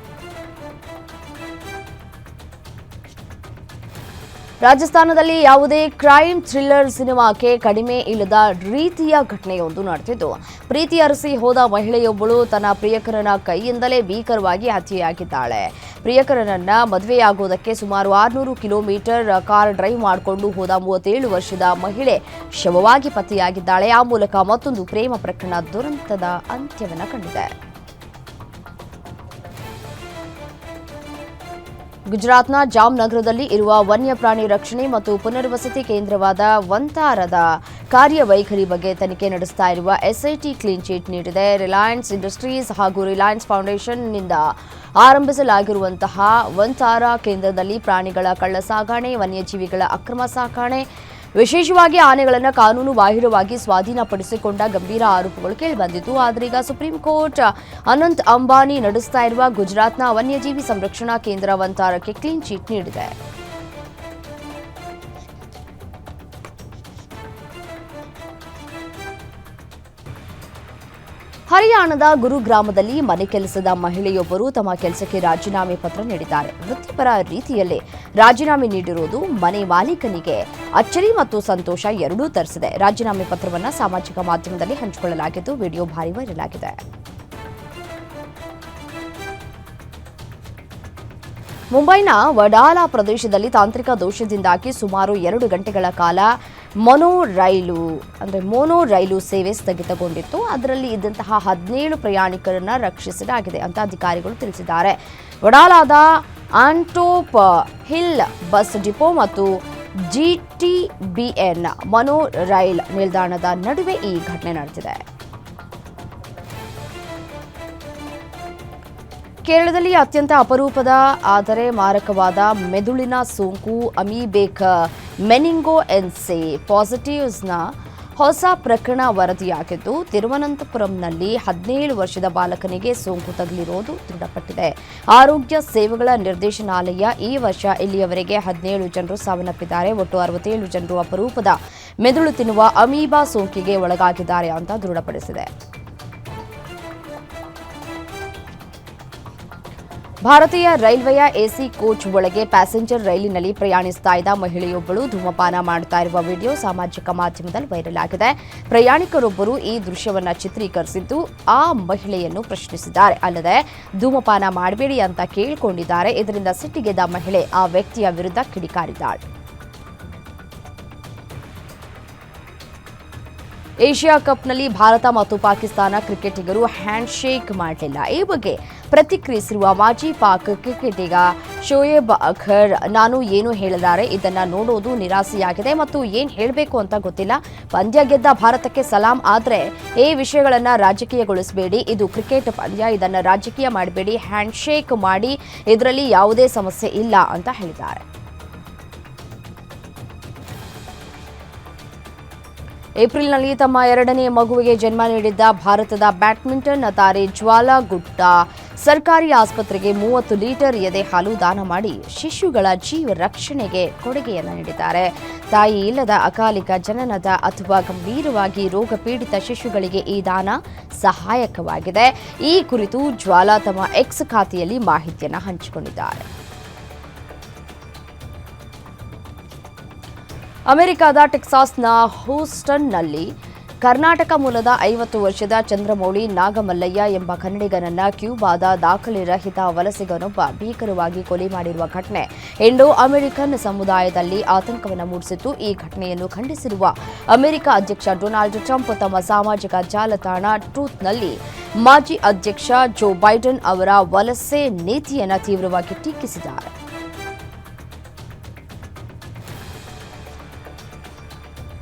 ರಾಜಸ್ಥಾನದಲ್ಲಿ ಯಾವುದೇ ಕ್ರೈಮ್ ಥ್ರಿಲ್ಲರ್ ಸಿನಿಮಾಕ್ಕೆ ಕಡಿಮೆ ಇಲ್ಲದ ರೀತಿಯ ಘಟನೆಯೊಂದು ನಡೆದಿದ್ದು, ಪ್ರೀತಿ ಅರಸಿ ಹೋದ ಮಹಿಳೆಯೊಬ್ಬಳು ತನ್ನ ಪ್ರಿಯಕರನ ಕೈಯಿಂದಲೇ ಭೀಕರವಾಗಿ ಹತ್ಯೆಯಾಗಿದ್ದಾಳೆ. ಪ್ರಿಯಕರನನ್ನ ಮದುವೆಯಾಗುವುದಕ್ಕೆ ಸುಮಾರು ಆರುನೂರು ಕಿಲೋಮೀಟರ್ ಕಾರ್ ಡ್ರೈವ್ ಮಾಡಿಕೊಂಡು ಹೋದ ಮೂವತ್ತೇಳು ವರ್ಷದ ಮಹಿಳೆ ಶವವಾಗಿ ಪತ್ತೆಯಾಗಿದ್ದಾಳೆ. ಆ ಮೂಲಕ ಮತ್ತೊಂದು ಪ್ರೇಮ ಪ್ರಕರಣ ದುರಂತದ ಅಂತ್ಯವನ್ನು ಕಂಡಿದೆ. ಗುಜರಾತ್ನ ಜಾಮ್ನಗರದಲ್ಲಿ ಇರುವ ವನ್ಯಪ್ರಾಣಿ ರಕ್ಷಣೆ ಮತ್ತು ಪುನರ್ವಸತಿ ಕೇಂದ್ರವಾದ ವಂತಾರದ ಕಾರ್ಯವೈಖರಿ ಬಗ್ಗೆ ತನಿಖೆ ನಡೆಸ್ತಾ ಇರುವ ಎಸ್ಐಟಿ ಕ್ಲೀನ್ ಚೀಟ್ ನೀಡಿದೆ. ರಿಲಯನ್ಸ್ ಇಂಡಸ್ಟ್ರೀಸ್ ಹಾಗೂ ರಿಲಯನ್ಸ್ ಫೌಂಡೇಶನ್ನಿಂದ ಆರಂಭಿಸಲಾಗಿರುವಂತಹ ವಂತಾರ ಕೇಂದ್ರದಲ್ಲಿ ಪ್ರಾಣಿಗಳ ಕಳ್ಳಸಾಗಣೆ, ವನ್ಯಜೀವಿಗಳ ಅಕ್ರಮ ಸಾಗಣೆ ವಿಶೇಷವಾಗಿ ಆನೆಗಳನ್ನು ಕಾನೂನು ಬಾಹಿರವಾಗಿ ಸ್ವಾಧೀನಪಡಿಸಿಕೊಂಡ ಗಂಭೀರ ಆರೋಪಗಳು ಕೇಳಿಬಂದಿತ್ತು. ಆದರೆ ಈಗ ಸುಪ್ರೀಂ ಕೋರ್ಟ್ ಅನಂತ್ ಅಂಬಾನಿ ನಡೆಸ್ತಾ ಇರುವ ಗುಜರಾತ್ನ ವನ್ಯಜೀವಿ ಸಂರಕ್ಷಣಾ ಕೇಂದ್ರ ವಂತಾರಕ್ಕೆ ಕ್ಲೀನ್ ಚೀಟ್ ನೀಡಿದೆ. ಹರಿಯಾಣದ ಗುರುಗ್ರಾಮದಲ್ಲಿ ಮನೆ ಕೆಲಸದ ಮಹಿಳೆಯೊಬ್ಬರು ತಮ್ಮ ಕೆಲಸಕ್ಕೆ ರಾಜೀನಾಮೆ ಪತ್ರ ನೀಡಿದ್ದಾರೆ. ವೃತ್ತಿಪರ ರೀತಿಯಲ್ಲೇ ರಾಜೀನಾಮೆ ನೀಡಿರುವುದು ಮನೆ ಮಾಲೀಕನಿಗೆ ಅಚ್ಚರಿ ಮತ್ತು ಸಂತೋಷ ಎರಡೂ ತರಿಸಿದೆ. ರಾಜೀನಾಮೆ ಪತ್ರವನ್ನು ಸಾಮಾಜಿಕ ಮಾಧ್ಯಮದಲ್ಲಿ ಹಂಚಿಕೊಳ್ಳಲಾಗಿದ್ದು ವಿಡಿಯೋ ಭಾರಿ ವೈರಲ್ ಆಗಿದೆ. ಮುಂಬೈನ ವಡಾಲಾ ಪ್ರದೇಶದಲ್ಲಿ ತಾಂತ್ರಿಕ ದೋಷದಿಂದಾಗಿ ಸುಮಾರು ಎರಡು ಗಂಟೆಗಳ ಕಾಲ ಮೊನೋ ರೈಲು, ಅಂದರೆ ಮೋನೋ ರೈಲು ಸೇವೆ ಸ್ಥಗಿತಗೊಂಡಿತ್ತು. ಅದರಲ್ಲಿ ಇದ್ದಂತಹ ಹದಿನೇಳು ಪ್ರಯಾಣಿಕರನ್ನ ರಕ್ಷಿಸಲಾಗಿದೆ ಅಂತ ಅಧಿಕಾರಿಗಳು ತಿಳಿಸಿದ್ದಾರೆ. ವಡಾಲಾದ ಆಂಟೋಪ್ ಹಿಲ್ ಬಸ್ ಡಿಪೋ ಮತ್ತು G T B N mono rail ನಿಲ್ದಾಣದ ನಡುವೆ ಈ ಘಟನೆ ನಡೆದಿದೆ. ಕೇರಳದಲ್ಲಿ ಅತ್ಯಂತ ಅಪರೂಪದ, ಆದರೆ ಮಾರಕವಾದ ಮೆದುಳಿನ ಸೋಂಕು ಅಮೀಬೇಕ್ ಮೆನಿಂಗೋ ಎನ್ಸೆ ಪಾಸಿಟಿವ್ಸ್ನ ಹೊಸ ಪ್ರಕರಣ ವರದಿಯಾಗಿದ್ದು, ತಿರುವನಂತಪುರಂನಲ್ಲಿ ಹದಿನೇಳು ವರ್ಷದ ಬಾಲಕನಿಗೆ ಸೋಂಕು ತಗುಲಿರುವುದು ದೃಢಪಟ್ಟಿದೆ. ಆರೋಗ್ಯ ಸೇವೆಗಳ ನಿರ್ದೇಶನಾಲಯ ಈ ವರ್ಷ ಇಲ್ಲಿಯವರೆಗೆ ಹದಿನೇಳು ಜನರು ಸಾವನ್ನಪ್ಪಿದ್ದಾರೆ. ಒಟ್ಟು ಅರವತ್ತೇಳು ಜನರು ಅಪರೂಪದ ಮೆದುಳು ತಿನ್ನುವ ಅಮೀಬಾ ಸೋಂಕಿಗೆ ಒಳಗಾಗಿದ್ದಾರೆ ಅಂತ ದೃಢಪಡಿಸಿದೆ. ಭಾರತೀಯ ರೈಲ್ವೆಯ ಎಸಿ ಕೋಚ್ ಒಳಗೆ ಪ್ಯಾಸೆಂಜರ್ ರೈಲಿನಲ್ಲಿ ಪ್ರಯಾಣಿಸ್ತಾ ಇದ್ದ ಮಹಿಳೆಯೊಬ್ಬಳು ಧೂಮಪಾನ ಮಾಡುತ್ತಾ ಇರುವ ವಿಡಿಯೋ ಸಾಮಾಜಿಕ ಮಾಧ್ಯಮದಲ್ಲಿ ವೈರಲ್ ಆಗಿದೆ. ಪ್ರಯಾಣಿಕರೊಬ್ಬರು ಈ ದೃಶ್ಯವನ್ನು ಚಿತ್ರೀಕರಿಸಿದ್ದು ಆ ಮಹಿಳೆಯನ್ನು ಪ್ರಶ್ನಿಸಿದ್ದಾರೆ. ಅಲ್ಲದೆ, ಧೂಮಪಾನ ಮಾಡಬೇಡಿ ಅಂತ ಕೇಳಿಕೊಂಡಿದ್ದಾರೆ. ಇದರಿಂದ ಸಿಟ್ಟಿಗೆದ್ದ ಮಹಿಳೆ ಆ ವ್ಯಕ್ತಿಯ ವಿರುದ್ಧ ಕಿಡಿಕಾರಿದ್ದಾಳೆ. ಏಷ್ಯಾ ಕಪ್ನಲ್ಲಿ ಭಾರತ ಮತ್ತು ಪಾಕಿಸ್ತಾನ ಕ್ರಿಕೆಟಿಗರು ಹ್ಯಾಂಡ್ ಶೇಕ್ ಮಾಡಲಿಲ್ಲ. ಈ ಬಗ್ಗೆ ಪ್ರತಿಕ್ರಿಯಿಸಿರುವ ಮಾಜಿ ಪಾಕ್ ಕ್ರಿಕೆಟಿಗ ಶೋಯೇಬ್ ಅಖರ್ ನಾನು ಏನು ಹೇಳಿದ್ದಾರೆ ಇದನ್ನು ನೋಡೋದು ನಿರಾಸೆಯಾಗಿದೆ ಮತ್ತು ಏನು ಹೇಳಬೇಕು ಅಂತ ಗೊತ್ತಿಲ್ಲ. ಪಂದ್ಯ ಗೆದ್ದ ಭಾರತಕ್ಕೆ ಸಲಾಂ ಆದರೆ ಈ ವಿಷಯಗಳನ್ನು ರಾಜಕೀಯಗೊಳಿಸಬೇಡಿ, ಇದು ಕ್ರಿಕೆಟ್ ಪಂದ್ಯ, ಇದನ್ನ ರಾಜಕೀಯ ಮಾಡಬೇಡಿ ಹ್ಯಾಂಡ್ ಶೇಕ್ ಮಾಡಿ ಇದರಲ್ಲಿ ಯಾವುದೇ ಸಮಸ್ಯೆ ಇಲ್ಲ ಅಂತ ಹೇಳಿದ್ದಾರೆ. ಏಪ್ರಿಲ್ನಲ್ಲಿ ತಮ್ಮ ಎರಡನೇ ಮಗುವಿಗೆ ಜನ್ಮ ನೀಡಿದ್ದ ಭಾರತದ ಬ್ಯಾಡ್ಮಿಂಟನ್ ತಾರೆ ಜ್ವಾಲಾ ಗುಟ್ಟಾ ಸರ್ಕಾರಿ ಆಸ್ಪತ್ರೆಗೆ ಮೂವತ್ತು ಲೀಟರ್ ಎದೆ ಹಾಲು ದಾನ ಮಾಡಿ ಶಿಶುಗಳ ಜೀವ ರಕ್ಷಣೆಗೆ ಕೊಡುಗೆಯನ್ನು ನೀಡಿದ್ದಾರೆ. ತಾಯಿ ಇಲ್ಲದ ಅಕಾಲಿಕ ಜನನದ ಅಥವಾ ಗಂಭೀರವಾಗಿ ರೋಗ ಪೀಡಿತ ಶಿಶುಗಳಿಗೆ ಈ ದಾನ ಸಹಾಯಕವಾಗಿದೆ. ಈ ಕುರಿತು ಜ್ವಾಲಾ ತಮ್ಮ ಎಕ್ಸ್ ಖಾತೆಯಲ್ಲಿ ಮಾಹಿತಿಯನ್ನು ಹಂಚಿಕೊಂಡಿದ್ದಾರೆ. ಅಮೆರಿಕದ ಟೆಕ್ಸಾಸ್ನ ಹೂಸ್ಟನ್ನಲ್ಲಿ ಕರ್ನಾಟಕ ಮೂಲದ ಐವತ್ತು ವರ್ಷದ ಚಂದ್ರಮೌಳಿ ನಾಗಮಲ್ಲಯ್ಯ ಎಂಬ ಕನ್ನಡಿಗನನ್ನ ಕ್ಯೂಬಾದ ದಾಖಲೆ ರಹಿತ ವಲಸಿಗನೊಬ್ಬ ಭೀಕರವಾಗಿ ಕೊಲೆ ಮಾಡಿರುವ ಘಟನೆ. ಇಂಡೋ ಅಮೆರಿಕನ್ ಸಮುದಾಯದಲ್ಲಿ ಆತಂಕವನ್ನು ಮೂಡಿಸಿತ್ತು. ಈ ಘಟನೆಯನ್ನು ಖಂಡಿಸಿರುವ ಅಮೆರಿಕ ಅಧ್ಯಕ್ಷ ಡೊನಾಲ್ಡ್ ಟ್ರಂಪ್ ತಮ್ಮ ಸಾಮಾಜಿಕ ಜಾಲತಾಣ ಟ್ರೂತ್ನಲ್ಲಿ ಮಾಜಿ ಅಧ್ಯಕ್ಷ ಜೋ ಬೈಡನ್ ಅವರ ವಲಸೆ ನೀತಿಯನ್ನು ತೀವ್ರವಾಗಿ ಟೀಕಿಸಿದ್ದಾರೆ.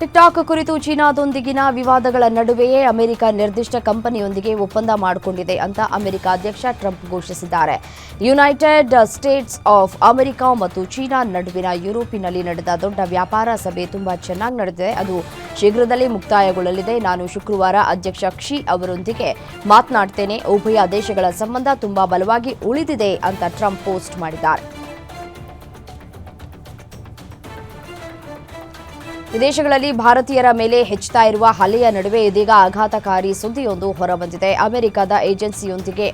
ಟಿಕ್ಟಾಕ್ ಕುರಿತು ಚೀನಾದೊಂದಿಗಿನ ವಿವಾದಗಳ ನಡುವೆಯೇ ಅಮೆರಿಕ ನಿರ್ದಿಷ್ಟ ಕಂಪನಿಯೊಂದಿಗೆ ಒಪ್ಪಂದ ಮಾಡಿಕೊಂಡಿದೆ ಅಂತ ಅಮೆರಿಕ ಅಧ್ಯಕ್ಷ ಟ್ರಂಪ್ ಘೋಷಿಸಿದ್ದಾರೆ. ಯುನೈಟೆಡ್ ಸ್ಟೇಟ್ಸ್ ಆಫ್ ಅಮೆರಿಕ ಮತ್ತು ಚೀನಾ ನಡುವಿನ ಯುರೋಪಿನಲ್ಲಿ ನಡೆದ ದೊಡ್ಡ ವ್ಯಾಪಾರ ಸಭೆ ತುಂಬಾ ಚೆನ್ನಾಗಿ ನಡೆದಿದೆ. ಅದು ಶೀಘ್ರದಲ್ಲೇ ಮುಕ್ತಾಯಗೊಳ್ಳಲಿದೆ. ನಾನು ಶುಕ್ರವಾರ ಅಧ್ಯಕ್ಷ ಕ್ಷಿ ಅವರೊಂದಿಗೆ ಮಾತನಾಡ್ತೇನೆ. ಉಭಯ ದೇಶಗಳ ಸಂಬಂಧ ತುಂಬಾ ಬಲವಾಗಿ ಉಳಿದಿದೆ ಅಂತ ಟ್ರಂಪ್ ಪೋಸ್ಟ್ ಮಾಡಿದ್ದಾರೆ. ವಿದೇಶಗಳಲ್ಲಿ ಭಾರತೀಯರ ಮೇಲೆ ಹೆಚ್ಚುತ್ತಾ ಇರುವ ಹಲೆಯ ನಡುವೆ ಇದೀಗ ಆಘಾತಕಾರಿ ಸುದ್ದಿಯೊಂದು ಹೊರಬಂದಿದೆ. ಅಮೆರಿಕದ ಏಜೆನ್ಸಿಯೊಂದಿಗೆ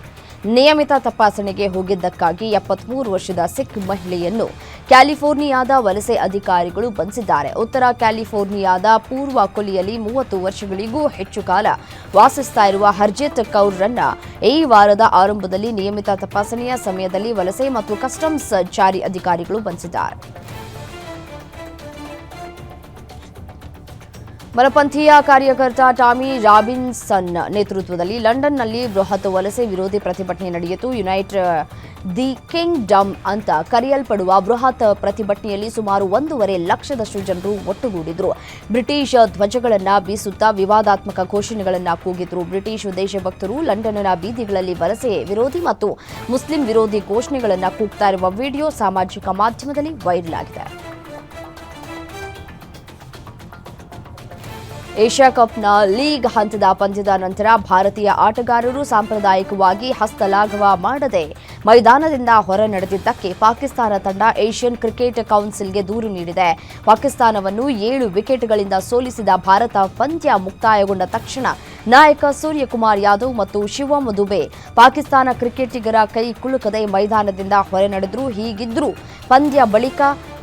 ನಿಯಮಿತ ತಪಾಸಣೆಗೆ ಹೋಗಿದ್ದಕ್ಕಾಗಿ ಎಪ್ಪತ್ಮೂರು ವರ್ಷದ ಸಿಖ್ ಮಹಿಳೆಯನ್ನು ಕ್ಯಾಲಿಫೋರ್ನಿಯಾದ ವಲಸೆ ಅಧಿಕಾರಿಗಳು ಬಂಧಿಸಿದ್ದಾರೆ. ಉತ್ತರ ಕ್ಯಾಲಿಫೋರ್ನಿಯಾದ ಪೂರ್ವ ಕೊಲಿಯಲ್ಲಿ ಮೂವತ್ತು ವರ್ಷಗಳಿಗೂ ಹೆಚ್ಚು ಕಾಲ ವಾಸಿಸ್ತಾ ಇರುವ ಹರ್ಜಿತ್ ಕೌರ್ರನ್ನ ಈ ವಾರದ ಆರಂಭದಲ್ಲಿ ನಿಯಮಿತ ತಪಾಸಣೆಯ ಸಮಯದಲ್ಲಿ ವಲಸೆ ಮತ್ತು ಕಸ್ಟಮ್ಸ್ ಜಾರಿ ಅಧಿಕಾರಿಗಳು ಬಂಧಿಸಿದ್ದಾರೆ. ಬಲಪಂಥೀಯ ಕಾರ್ಯಕರ್ತ ಟಾಮಿ ರಾಬಿನ್ಸನ್ ನೇತೃತ್ವದಲ್ಲಿ ಲಂಡನ್ನಲ್ಲಿ ಬೃಹತ್ ವಲಸೆ ವಿರೋಧಿ ಪ್ರತಿಭಟನೆ ನಡೆಯಿತು. ಯುನೈಟ್, ದಿ ಕಿಂಗ್ಡಮ್ ಅಂತ ಕರೆಯಲ್ಪಡುವ ಬೃಹತ್ ಪ್ರತಿಭಟನೆಯಲ್ಲಿ ಸುಮಾರು ಒಂದೂವರೆ ಲಕ್ಷದಷ್ಟು ಜನರು ಒಟ್ಟುಗೂಡಿದ್ರು. ಬ್ರಿಟಿಷ್ ಧ್ವಜಗಳನ್ನು ಬೀಸುತ್ತಾ ವಿವಾದಾತ್ಮಕ ಘೋಷಣೆಗಳನ್ನು ಕೂಗಿದ್ರು. ಬ್ರಿಟಿಷ್ ದೇಶಭಕ್ತರು ಲಂಡನ್ನ ಬೀದಿಗಳಲ್ಲಿ ವಲಸೆ ವಿರೋಧಿ ಮತ್ತು ಮುಸ್ಲಿಂ ವಿರೋಧಿ ಘೋಷಣೆಗಳನ್ನು ಕೂಗ್ತಾ ಇರುವ ವಿಡಿಯೋ ಸಾಮಾಜಿಕ ಮಾಧ್ಯಮದಲ್ಲಿ ವೈರಲ್ ಆಗಿದೆ. ಏಷ್ಯಾ ಕಪ್ನ ಲೀಗ್ ಹಂತದ ಪಂದ್ಯದ ನಂತರ ಭಾರತೀಯ ಆಟಗಾರರು ಸಾಂಪ್ರದಾಯಿಕವಾಗಿ ಹಸ್ತಲಾಘವ ಮಾಡದೆ ಮೈದಾನದಿಂದ ಹೊರ ನಡೆದಿದ್ದಕ್ಕೆ ಪಾಕಿಸ್ತಾನ ತಂಡ ಏಷ್ಯನ್ ಕ್ರಿಕೆಟ್ ಕೌನ್ಸಿಲ್ಗೆ ದೂರು ನೀಡಿದೆ. ಪಾಕಿಸ್ತಾನವನ್ನು ಏಳು ವಿಕೆಟ್ಗಳಿಂದ ಸೋಲಿಸಿದ ಭಾರತ ಪಂದ್ಯ ಮುಕ್ತಾಯಗೊಂಡ ತಕ್ಷಣ ನಾಯಕ ಸೂರ್ಯಕುಮಾರ್ ಯಾದವ್ ಮತ್ತು ಶಿವಮ್ ದುಬೆ ಪಾಕಿಸ್ತಾನ ಕ್ರಿಕೆಟಿಗರ ಕೈ ಕುಲುಕದೆ ಮೈದಾನದಿಂದ ಹೊರ ನಡೆದ್ರು. ಹೀಗಿದ್ರೂ ಪಂದ್ಯ ಬಳಿಕ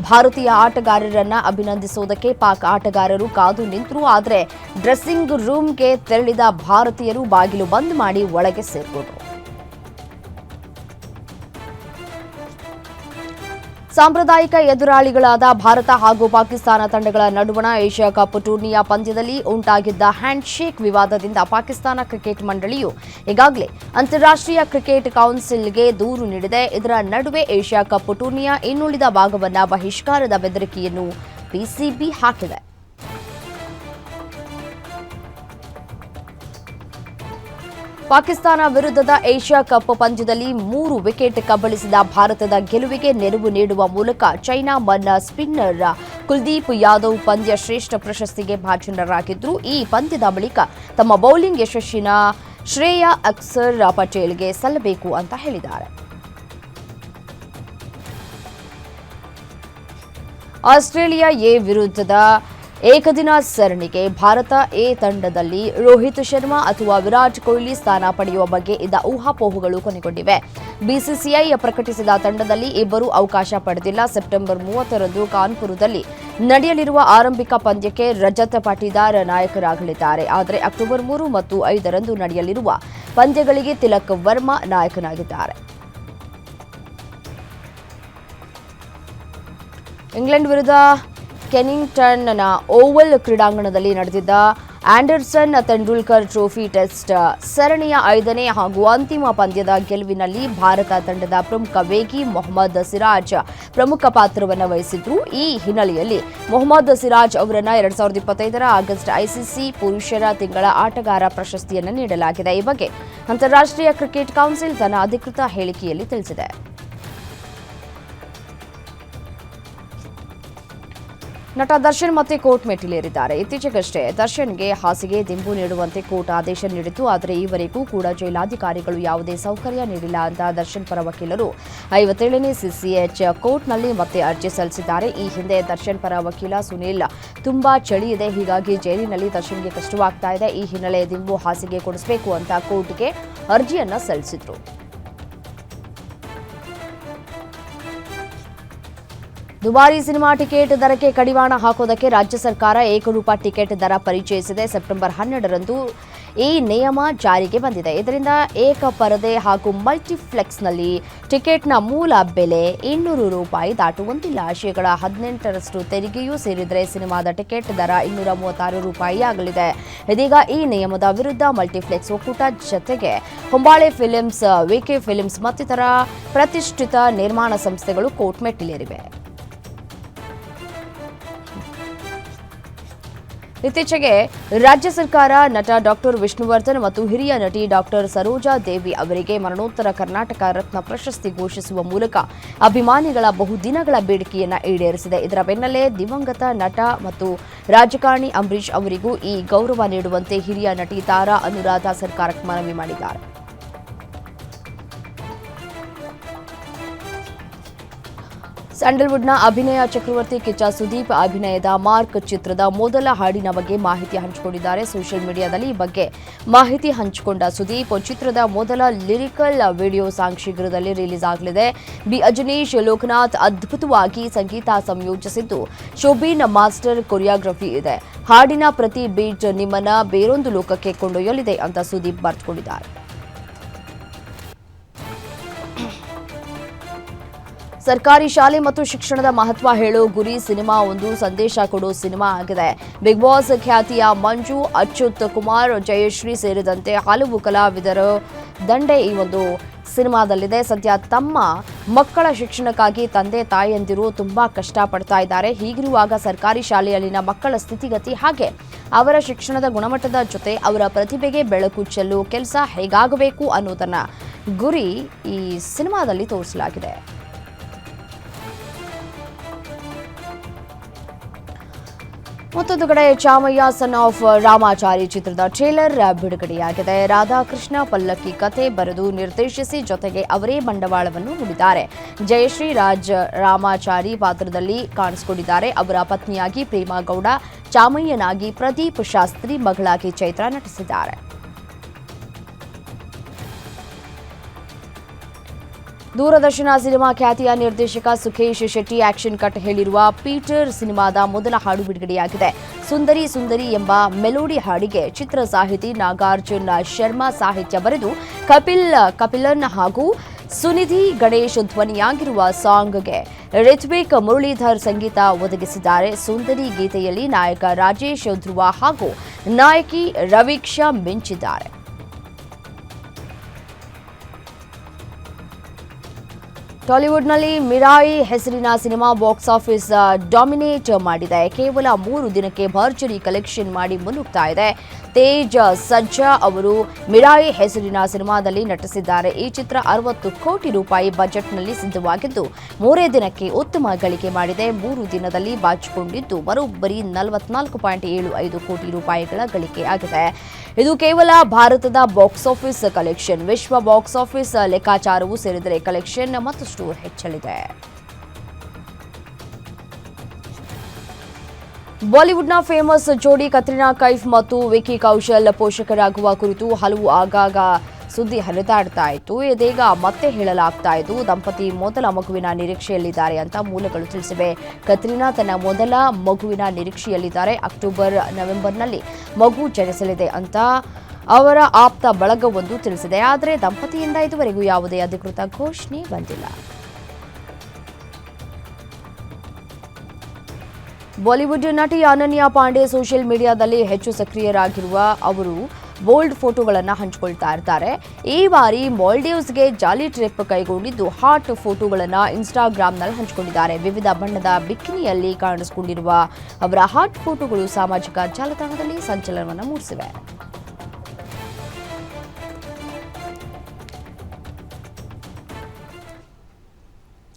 ಭಾರತೀಯ ಆಟಗಾರರನ್ನ ಅಭಿನಂದಿಸುವುದಕ್ಕೆ ಪಾಕ್ ಆಟಗಾರರು ಕಾದು ನಿಂತರು. ಆದರೆ ಡ್ರೆಸ್ಸಿಂಗ್ ರೂಮ್ಗೆ ತೆರಳಿದ ಭಾರತೀಯರು ಬಾಗಿಲು ಬಂದ್ ಮಾಡಿ ಒಳಗೆ ಸೇರ್ಕೊಂಡ್ರು. ಸಾಂಪ್ರದಾಯಿಕ ಎದುರಾಳಿಗಳಾದ ಭಾರತ ಹಾಗೂ ಪಾಕಿಸ್ತಾನ ತಂಡಗಳ ನಡುವಣ ಏಷ್ಯಾ ಕಪ್ ಟೂರ್ನಿಯ ಪಂದ್ಯದಲ್ಲಿ ಉಂಟಾಗಿದ್ದ ಹ್ಯಾಂಡ್ಶೇಕ್ ವಿವಾದದಿಂದ ಪಾಕಿಸ್ತಾನ ಕ್ರಿಕೆಟ್ ಮಂಡಳಿಯು ಈಗಾಗಲೇ ಅಂತಾರಾಷ್ಟ್ರೀಯ ಕ್ರಿಕೆಟ್ ಕೌನ್ಸಿಲ್ಗೆ ದೂರು ನೀಡಿದೆ. ಇದರ ನಡುವೆ ಏಷ್ಯಾ ಕಪ್ ಟೂರ್ನಿಯ ಇನ್ನುಳಿದ ಭಾಗವನ್ನ ಬಹಿಷ್ಕಾರದ ಬೆದರಿಕೆಯನ್ನು ಪಿಸಿಬಿ ಹಾಕಿದೆ. ಪಾಕಿಸ್ತಾನ ವಿರುದ್ಧದ ಏಷ್ಯಾ ಕಪ್ ಪಂದ್ಯದಲ್ಲಿ ಮೂರು ವಿಕೆಟ್ ಕಬಳಿಸಿದ ಭಾರತದ ಗೆಲುವಿಗೆ ನೆರವು ನೀಡುವ ಮೂಲಕ ಚೈನಾ ಮನ್ನ ಸ್ಪಿನ್ನರ್ ಕುಲ್ದೀಪ್ ಯಾದವ್ ಪಂದ್ಯ ಶ್ರೇಷ್ಠ ಪ್ರಶಸ್ತಿಗೆ ಭಾಜನರಾಗಿದ್ರು. ಈ ಪಂದ್ಯದ ಬಳಿಕ ತಮ್ಮ ಬೌಲಿಂಗ್ ಯಶಸ್ಸಿನ ಶ್ರೇಯಾ ಅಕ್ಸರ್ ಪಟೇಲ್ಗೆ ಸಲ್ಲಬೇಕು ಅಂತ ಹೇಳಿದ್ದಾರೆ. ಆಸ್ಟ್ರೇಲಿಯಾ ಎ ವಿರುದ್ಧದ ಏಕದಿನ ಸರಣಿಗೆ ಭಾರತ ಎ ತಂಡದಲ್ಲಿ ರೋಹಿತ್ ಶರ್ಮಾ ಅಥವಾ ವಿರಾಟ್ ಕೊಹ್ಲಿ ಸ್ಥಾನ ಪಡೆಯುವ ಬಗ್ಗೆ ಇದ್ದ ಊಹಾಪೋಹಗಳು ಕೊನೆಗೊಂಡಿವೆ. ಬಿಸಿಸಿಐ ಪ್ರಕಟಿಸಿದ ತಂಡದಲ್ಲಿ ಇಬ್ಬರೂ ಅವಕಾಶ ಪಡೆದಿಲ್ಲ. ಸೆಪ್ಟೆಂಬರ್ ಮೂವತ್ತರಂದು ಕಾನ್ಪುರದಲ್ಲಿ ನಡೆಯಲಿರುವ ಆರಂಭಿಕ ಪಂದ್ಯಕ್ಕೆ ರಜತ ಪಾಟೀದಾರ ನಾಯಕರಾಗಲಿದ್ದಾರೆ. ಆದರೆ ಅಕ್ಟೋಬರ್ ಮೂರು ಮತ್ತು ಐದರಂದು ನಡೆಯಲಿರುವ ಪಂದ್ಯಗಳಿಗೆ ತಿಲಕ್ ವರ್ಮಾ ನಾಯಕನಾಗಿದ್ದಾರೆ. ಇಂಗ್ಲೆಂಡ್ ವಿರುದ್ಧ ಕೆನಿಂಗ್ಟನ್ನ ಓವಲ್ ಕ್ರೀಡಾಂಗಣದಲ್ಲಿ ನಡೆದಿದ್ದ ಆಂಡರ್ಸನ್ ತೆಂಡೂಲ್ಕರ್ ಟ್ರೋಫಿ ಟೆಸ್ಟ್ ಸರಣಿಯ ಐದನೇ ಹಾಗೂ ಅಂತಿಮ ಪಂದ್ಯದ ಗೆಲುವಿನಲ್ಲಿ ಭಾರತ ತಂಡದ ಪ್ರಮುಖ ವೇಗಿ ಮೊಹಮ್ಮದ್ ಸಿರಾಜ್ ಪ್ರಮುಖ ಪಾತ್ರವನ್ನು ವಹಿಸಿದ್ರು. ಈ ಹಿನ್ನೆಲೆಯಲ್ಲಿ ಮೊಹಮ್ಮದ್ ಸಿರಾಜ್ ಅವರನ್ನು ಎರಡ್ ಸಾವಿರದ ಇಪ್ಪತ್ತೈದರ ಆಗಸ್ಟ್ ಐಸಿಸಿ ಪುರುಷರ ತಿಂಗಳ ಆಟಗಾರ ಪ್ರಶಸ್ತಿಯನ್ನು ನೀಡಲಾಗಿದೆ. ಈ ಬಗ್ಗೆ ಅಂತಾರಾಷ್ಟ್ರೀಯ ಕ್ರಿಕೆಟ್ ಕೌನ್ಸಿಲ್ ತನ್ನ ಅಧಿಕೃತ ಹೇಳಿಕೆಯಲ್ಲಿ ತಿಳಿಸಿದೆ. ನಟ ದರ್ಶನ್ ಮತ್ತೆ ಕೋರ್ಟ್ ಮೆಟ್ಟಿಲೇರಿದ್ದಾರೆ. ಇತ್ತೀಚೆಗಷ್ಟೇ ದರ್ಶನ್ಗೆ ಹಾಸಿಗೆ, ದಿಂಬು ನೀಡುವಂತೆ ಕೋರ್ಟ್ ಆದೇಶ ನೀಡಿತ್ತು. ಆದರೆ ಈವರೆಗೂ ಕೂಡ ಜೈಲಾಧಿಕಾರಿಗಳು ಯಾವುದೇ ಸೌಕರ್ಯ ನೀಡಿಲ್ಲ ಅಂತ ದರ್ಶನ್ ಪರ ವಕೀಲರು ಐವತ್ತೇಳನೇ ಸಿಸಿಎಚ್ ಕೋರ್ಟ್ನಲ್ಲಿ ಮತ್ತೆ ಅರ್ಜಿ ಸಲ್ಲಿಸಿದ್ದಾರೆ. ಈ ಹಿಂದೆ ದರ್ಶನ್ ಪರ ವಕೀಲ ಸುನೀಲ್ ತುಂಬಾ ಚಳಿ ಇದೆ. ಹೀಗಾಗಿ ಜೈಲಿನಲ್ಲಿ ದರ್ಶನ್ಗೆ ಕಷ್ಟವಾಗ್ತಾ ಇದೆ. ಈ ಹಿನ್ನೆಲೆ ದಿಂಬು ಹಾಸಿಗೆ ಕೊಡಿಸಬೇಕು ಅಂತ ಕೋರ್ಟ್ಗೆ ಅರ್ಜಿಯನ್ನ ಸಲ್ಲಿಸಿದ್ರು. ದುಬಾರಿ ಸಿನಿಮಾ ಟಿಕೆಟ್ ದರಕ್ಕೆ ಕಡಿವಾಣ ಹಾಕೋದಕ್ಕೆ ರಾಜ್ಯ ಸರ್ಕಾರ ಏಕರೂಪ ಟಿಕೆಟ್ ದರ ಪರಿಚಯಿಸಿದೆ. ಸೆಪ್ಟೆಂಬರ್ ಹನ್ನೆರಡರಂದು ಈ ನಿಯಮ ಜಾರಿಗೆ ಬಂದಿದೆ. ಇದರಿಂದ ಏಕ ಪರದೆ ಹಾಗೂ ಮಲ್ಟಿಫ್ಲೆಕ್ಸ್ನಲ್ಲಿ ಟಿಕೆಟ್ನ ಮೂಲ ಬೆಲೆ ಇನ್ನೂರು ರೂಪಾಯಿ ದಾಟುವಂತಿಲ್ಲ. ಶೇಕಡ ಹದಿನೆಂಟರಷ್ಟು ತೆರಿಗೆಯೂ ಸೇರಿದರೆ ಸಿನಿಮಾದ ಟಿಕೆಟ್ ದರ ಇನ್ನೂರ ಮೂವತ್ತಾರು ರೂಪಾಯಿಯಾಗಲಿದೆ. ಇದೀಗ ಈ ನಿಯಮದ ವಿರುದ್ಧ ಮಲ್ಟಿಫ್ಲೆಕ್ಸ್ ಒಕ್ಕೂಟ ಜತೆಗೆ ಹೊಂಬಾಳೆ ಫಿಲಿಮ್ಸ್ ವಿಕೆ ಫಿಲಿಮ್ಸ್ ಮತ್ತಿತರ ಪ್ರತಿಷ್ಠಿತ ನಿರ್ಮಾಣ ಸಂಸ್ಥೆಗಳು ಕೋರ್ಟ್ ಮೆಟ್ಟಿಲೇರಿವೆ. ಇತ್ತೀಚೆಗೆ ರಾಜ್ಯ ಸರ್ಕಾರ ನಟ ಡಾಕ್ಟರ್ ವಿಷ್ಣುವರ್ಧನ್ ಮತ್ತು ಹಿರಿಯ ನಟಿ ಡಾಕ್ಟರ್ ಸರೋಜಾ ದೇವಿ ಅವರಿಗೆ ಮರಣೋತ್ತರ ಕರ್ನಾಟಕ ರತ್ನ ಪ್ರಶಸ್ತಿ ಘೋಷಿಸುವ ಮೂಲಕ ಅಭಿಮಾನಿಗಳ ಬಹುದಿನಗಳ ಬೇಡಿಕೆಯನ್ನು ಈಡೇರಿಸಿದೆ. ಇದರ ಬೆನ್ನಲ್ಲೇ ದಿವಂಗತ ನಟ ಮತ್ತು ರಾಜಕಾರಣಿ ಅಂಬರೀಷ್ ಅವರಿಗೂ ಈ ಗೌರವ ನೀಡುವಂತೆ ಹಿರಿಯ ನಟಿ ತಾರಾ ಅನುರಾಧ ಸರ್ಕಾರಕ್ಕೆ ಮನವಿ ಮಾಡಿದ್ದಾರೆ. ಸ್ಯಾಂಡಲ್ವುಡ್ನ ಅಭಿನಯ ಚಕ್ರವರ್ತಿ ಕಿಚ್ಚ ಸುದೀಪ್, ಅಭಿನಯದ ಮಾರ್ಕ್ ಚಿತ್ರದ ಮೊದಲ ಹಾಡಿನ ಬಗ್ಗೆ ಮಾಹಿತಿ ಹಂಚಿಕೊಂಡಿದ್ದಾರೆ. ಸೋಷಿಯಲ್ ಮೀಡಿಯಾದಲ್ಲಿ ಈ ಬಗ್ಗೆ ಮಾಹಿತಿ ಹಂಚಿಕೊಂಡ ಸುದೀಪ್, ಚಿತ್ರದ ಮೊದಲ ಲಿರಿಕಲ್ ವಿಡಿಯೋ ಸಾಂಗ್ ಶೀಘ್ರದಲ್ಲಿ ರಿಲೀಸ್ ಆಗಲಿದೆ. ಬಿ. ಅಜನೀಶ್, ಲೋಕನಾಥ್ ಅದ್ಭುತವಾಗಿ ಸಂಗೀತ ಸಂಯೋಜಿಸಿದ್ದು, ಶೋಭಿನ್ ಮಾಸ್ಟರ್ ಕೊರಿಯೋಗ್ರಫಿ ಇದೆ. ಹಾಡಿನ ಪ್ರತಿ ಬೀಟ್ ನಿಮ್ಮನ್ನ ಬೇರೊಂದು ಲೋಕಕ್ಕೆ ಕೊಂಡೊಯ್ಯಲಿದೆ ಅಂತ ಸುದೀಪ್ ಬರೆದುಕೊಂಡಿದ್ದಾರೆ ಸರ್ಕಾರಿ ಶಾಲೆ ಮತ್ತು ಶಿಕ್ಷಣದ ಮಹತ್ವ ಹೇಳೋ ಗುರಿ ಸಿನಿಮಾ ಒಂದು ಸಂದೇಶ ಕೊಡೋ ಸಿನಿಮಾ ಆಗಿದೆ. ಬಿಗ್ ಬಾಸ್ ಖ್ಯಾತಿಯ ಮಂಜು, ಅಚ್ಯುತ್ ಕುಮಾರ್, ಜಯಶ್ರೀ ಸೇರಿದಂತೆ ಹಲವು ಕಲಾವಿದರ ದಂಡೆ ಈ ಒಂದು ಸಿನಿಮಾದಲ್ಲಿದೆ. ಸದ್ಯ ತಮ್ಮ ಮಕ್ಕಳ ಶಿಕ್ಷಣಕ್ಕಾಗಿ ತಂದೆ ತಾಯಿಯಂದಿರು ತುಂಬಾ ಕಷ್ಟಪಡ್ತಾ ಇದ್ದಾರೆ. ಹೀಗಿರುವಾಗ ಸರ್ಕಾರಿ ಶಾಲೆಯಲ್ಲಿನ ಮಕ್ಕಳ ಸ್ಥಿತಿಗತಿ ಹಾಗೆ. ಅವರ ಶಿಕ್ಷಣದ ಗುಣಮಟ್ಟದ ಜೊತೆ ಅವರ ಪ್ರತಿಭೆಗೆ ಬೆಳಕು ಚೆಲ್ಲು ಕೆಲಸ ಹೇಗಾಗಬೇಕು ಅನ್ನೋದನ್ನ ಗುರಿ ಈ ಸಿನಿಮಾದಲ್ಲಿ ತೋರಿಸಲಾಗಿದೆ. ಮತ್ತೊಂದು ಕಡೆ ಚಾಮಯ್ಯ ಸನ್ ಆಫ್ ರಾಮಾಚಾರಿ ಚಿತ್ರದ ಟ್ರೇಲರ್ ಬಿಡುಗಡೆಯಾಗಿದೆ. ರಾಧಾಕೃಷ್ಣ ಪಲ್ಲಕ್ಕಿ ಕಥೆ ಬರೆದು ನಿರ್ದೇಶಿಸಿ ಜೊತೆಗೆ ಅವರೇ ಬಂಡವಾಳವನ್ನು ಹೂಡಿದ್ದಾರೆ. ಜಯಶ್ರೀ ರಾಜ್ ರಾಮಾಚಾರಿ ಪಾತ್ರದಲ್ಲಿ ಕಾಣಿಸಿಕೊಂಡಿದ್ದಾರೆ. ಅವರ ಪತ್ನಿಯಾಗಿ ಪ್ರೇಮಾ ಗೌಡ, ಚಾಮಯ್ಯನಾಗಿ ಪ್ರದೀಪ್ ಶಾಸ್ತ್ರಿ ಮಗಳಾಗಿ ಚೈತ್ರ ನಟಿಸಿದ್ದಾರೆ. ದೂರದರ್ಶನ ಸಿನಿಮಾ ಖ್ಯಾತಿಯ ನಿರ್ದೇಶಕ ಸುಖೇಶ್ ಶೆಟ್ಟಿ ಆಕ್ಷನ್ ಕಟ್ ಹೇಳಿರುವ ಪೀಟರ್ ಸಿನಿಮಾದ ಮೊದಲ ಹಾಡು ಬಿಡುಗಡೆಯಾಗಿದೆ. ಸುಂದರಿ ಸುಂದರಿ ಎಂಬ ಮೆಲೋಡಿ ಹಾಡಿಗೆ ಚಿತ್ರ ಸಾಹಿತಿ ನಾಗಾರ್ಜುನ್ ಶರ್ಮಾ ಸಾಹಿತ್ಯ ಬರೆದು ಕಪಿಲ್, ಕಪಿಲನ್ ಹಾಗೂ ಸುನಿಧಿ ಗಣೇಶ್ ಧ್ವನಿಯಾಗಿರುವ ಸಾಂಗ್ಗೆ ರಿತ್ವಿಕ್ ಮುರಳೀಧರ್ ಸಂಗೀತ ಒದಗಿಸಿದ್ದಾರೆ. ಸುಂದರಿ ಗೀತೆಯಲ್ಲಿ ನಾಯಕ ರಾಜೇಶ್ ಧ್ರುವ ಹಾಗೂ ನಾಯಕಿ ರವೀಕ್ಷಾ ಮಿಂಚಿದ್ದಾರೆ. ಟಾಲಿವುಡ್ನಲ್ಲಿ ಮಿರಾಯಿ ಹೆಸರಿನ ಸಿನಿಮಾ ಬಾಕ್ಸ್ ಆಫೀಸ್ ಡಾಮಿನೇಟ್ ಮಾಡಿದೆ. ಕೇವಲ ಮೂರು ದಿನಕ್ಕೆ ಭರ್ಜರಿ ಕಲೆಕ್ಷನ್ ಮಾಡಿ ಮುನ್ನುಗ್ತಾ ಇದೆ. ತೇಜ್ ಸಜ್ಜಾ ಅವರು ಮಿರಾಯಿ ಹೆಸರಿನ ಸಿನಿಮಾದಲ್ಲಿ ನಟಿಸಿದ್ದಾರೆ. ಈ ಚಿತ್ರ ಅರವತ್ತು ಕೋಟಿ ರೂಪಾಯಿ ಬಜೆಟ್ನಲ್ಲಿ ಸಿದ್ಧವಾಗಿದ್ದು, ಮೂರೇ ದಿನಕ್ಕೆ ಉತ್ತಮ ಗಳಿಕೆ ಮಾಡಿದೆ. ಮೂರು ದಿನದಲ್ಲಿ ಬಾಚಿಕೊಂಡಿದ್ದು, ಬರೋಬ್ಬರಿ ನಲವತ್ನಾಲ್ಕು ಪಾಯಿಂಟ್ ಏಳು ಐದು ಕೋಟಿ ರೂಪಾಯಿಗಳ ಗಳಿಕೆ ಆಗಿದೆ. ಇದು ಕೇವಲ ಭಾರತದ ಬಾಕ್ಸ್ ಆಫೀಸ್ ಕಲೆಕ್ಷನ್. ವಿಶ್ವ ಬಾಕ್ಸ್ ಆಫೀಸ್ ಲೆಕ್ಕಾಚಾರವೂ ಸೇರಿದರೆ ಕಲೆಕ್ಷನ್ ಮತ್ತಷ್ಟು ಹೆಚ್ಚಲಿದೆ. ಬಾಲಿವುಡ್ನ ಫೇಮಸ್ ಜೋಡಿ ಕತ್ರಿನಾ ಕೈಫ್ ಮತ್ತು ವಿಕಿ ಕೌಶಲ್ ಪೋಷಕರಾಗುವ ಕುರಿತು ಹಲವು ಆಗಾಗ ಸುದ್ದಿ ಹರಿದಾಡ್ತಾ ಇತ್ತು. ಇದೀಗ ಮತ್ತೆ ಹೇಳಲಾಗ್ತಾ ಇದ್ದು, ದಂಪತಿ ಮೊದಲ ಮಗುವಿನ ನಿರೀಕ್ಷೆಯಲ್ಲಿದ್ದಾರೆ ಅಂತ ಮೂಲಗಳು ತಿಳಿಸಿವೆ. ಕತ್ರಿನಾ ತನ್ನ ಮೊದಲ ಮಗುವಿನ ನಿರೀಕ್ಷೆಯಲ್ಲಿದ್ದಾರೆ. ಅಕ್ಟೋಬರ್, ನವೆಂಬರ್ನಲ್ಲಿ ಮಗು ಜನಿಸಲಿದೆ ಅಂತ ಅವರ ಆಪ್ತ ಬಳಗವೊಂದು ತಿಳಿಸಿದೆ. ಆದರೆ ದಂಪತಿಯಿಂದ ಇದುವರೆಗೂ ಯಾವುದೇ ಅಧಿಕೃತ ಘೋಷಣೆ ಬಂದಿಲ್ಲ. ಬಾಲಿವುಡ್ ನಟಿ ಅನನ್ಯಾ ಪಾಂಡೆ ಸೋಷಿಯಲ್ ಮೀಡಿಯಾದಲ್ಲಿ ಹೆಚ್ಚು ಸಕ್ರಿಯರಾಗಿರುವ ಅವರು ಬೋಲ್ಡ್ ಫೋಟೋಗಳನ್ನು ಹಂಚಿಕೊಳ್ತಾ ಇರ್ತಾರೆ. ಈ ಬಾರಿ ಮಾಲ್ಡೀವ್ಸ್ಗೆ ಜಾಲಿ ಟ್ರಿಪ್ ಕೈಗೊಂಡಿದ್ದು ಹಾಟ್ ಫೋಟೋಗಳನ್ನು ಇನ್ಸ್ಟಾಗ್ರಾಮ್ನಲ್ಲಿ ಹಂಚಿಕೊಂಡಿದ್ದಾರೆ. ವಿವಿಧ ಬಣ್ಣದ ಬಿಕಿನಿಯಲ್ಲಿ ಕಾಣಿಸಿಕೊಂಡಿರುವ ಅವರ ಹಾಟ್ ಫೋಟೋಗಳು ಸಾಮಾಜಿಕ ಜಾಲತಾಣದಲ್ಲಿ ಸಂಚಲನವನ್ನು ಮೂಡಿಸಿವೆ.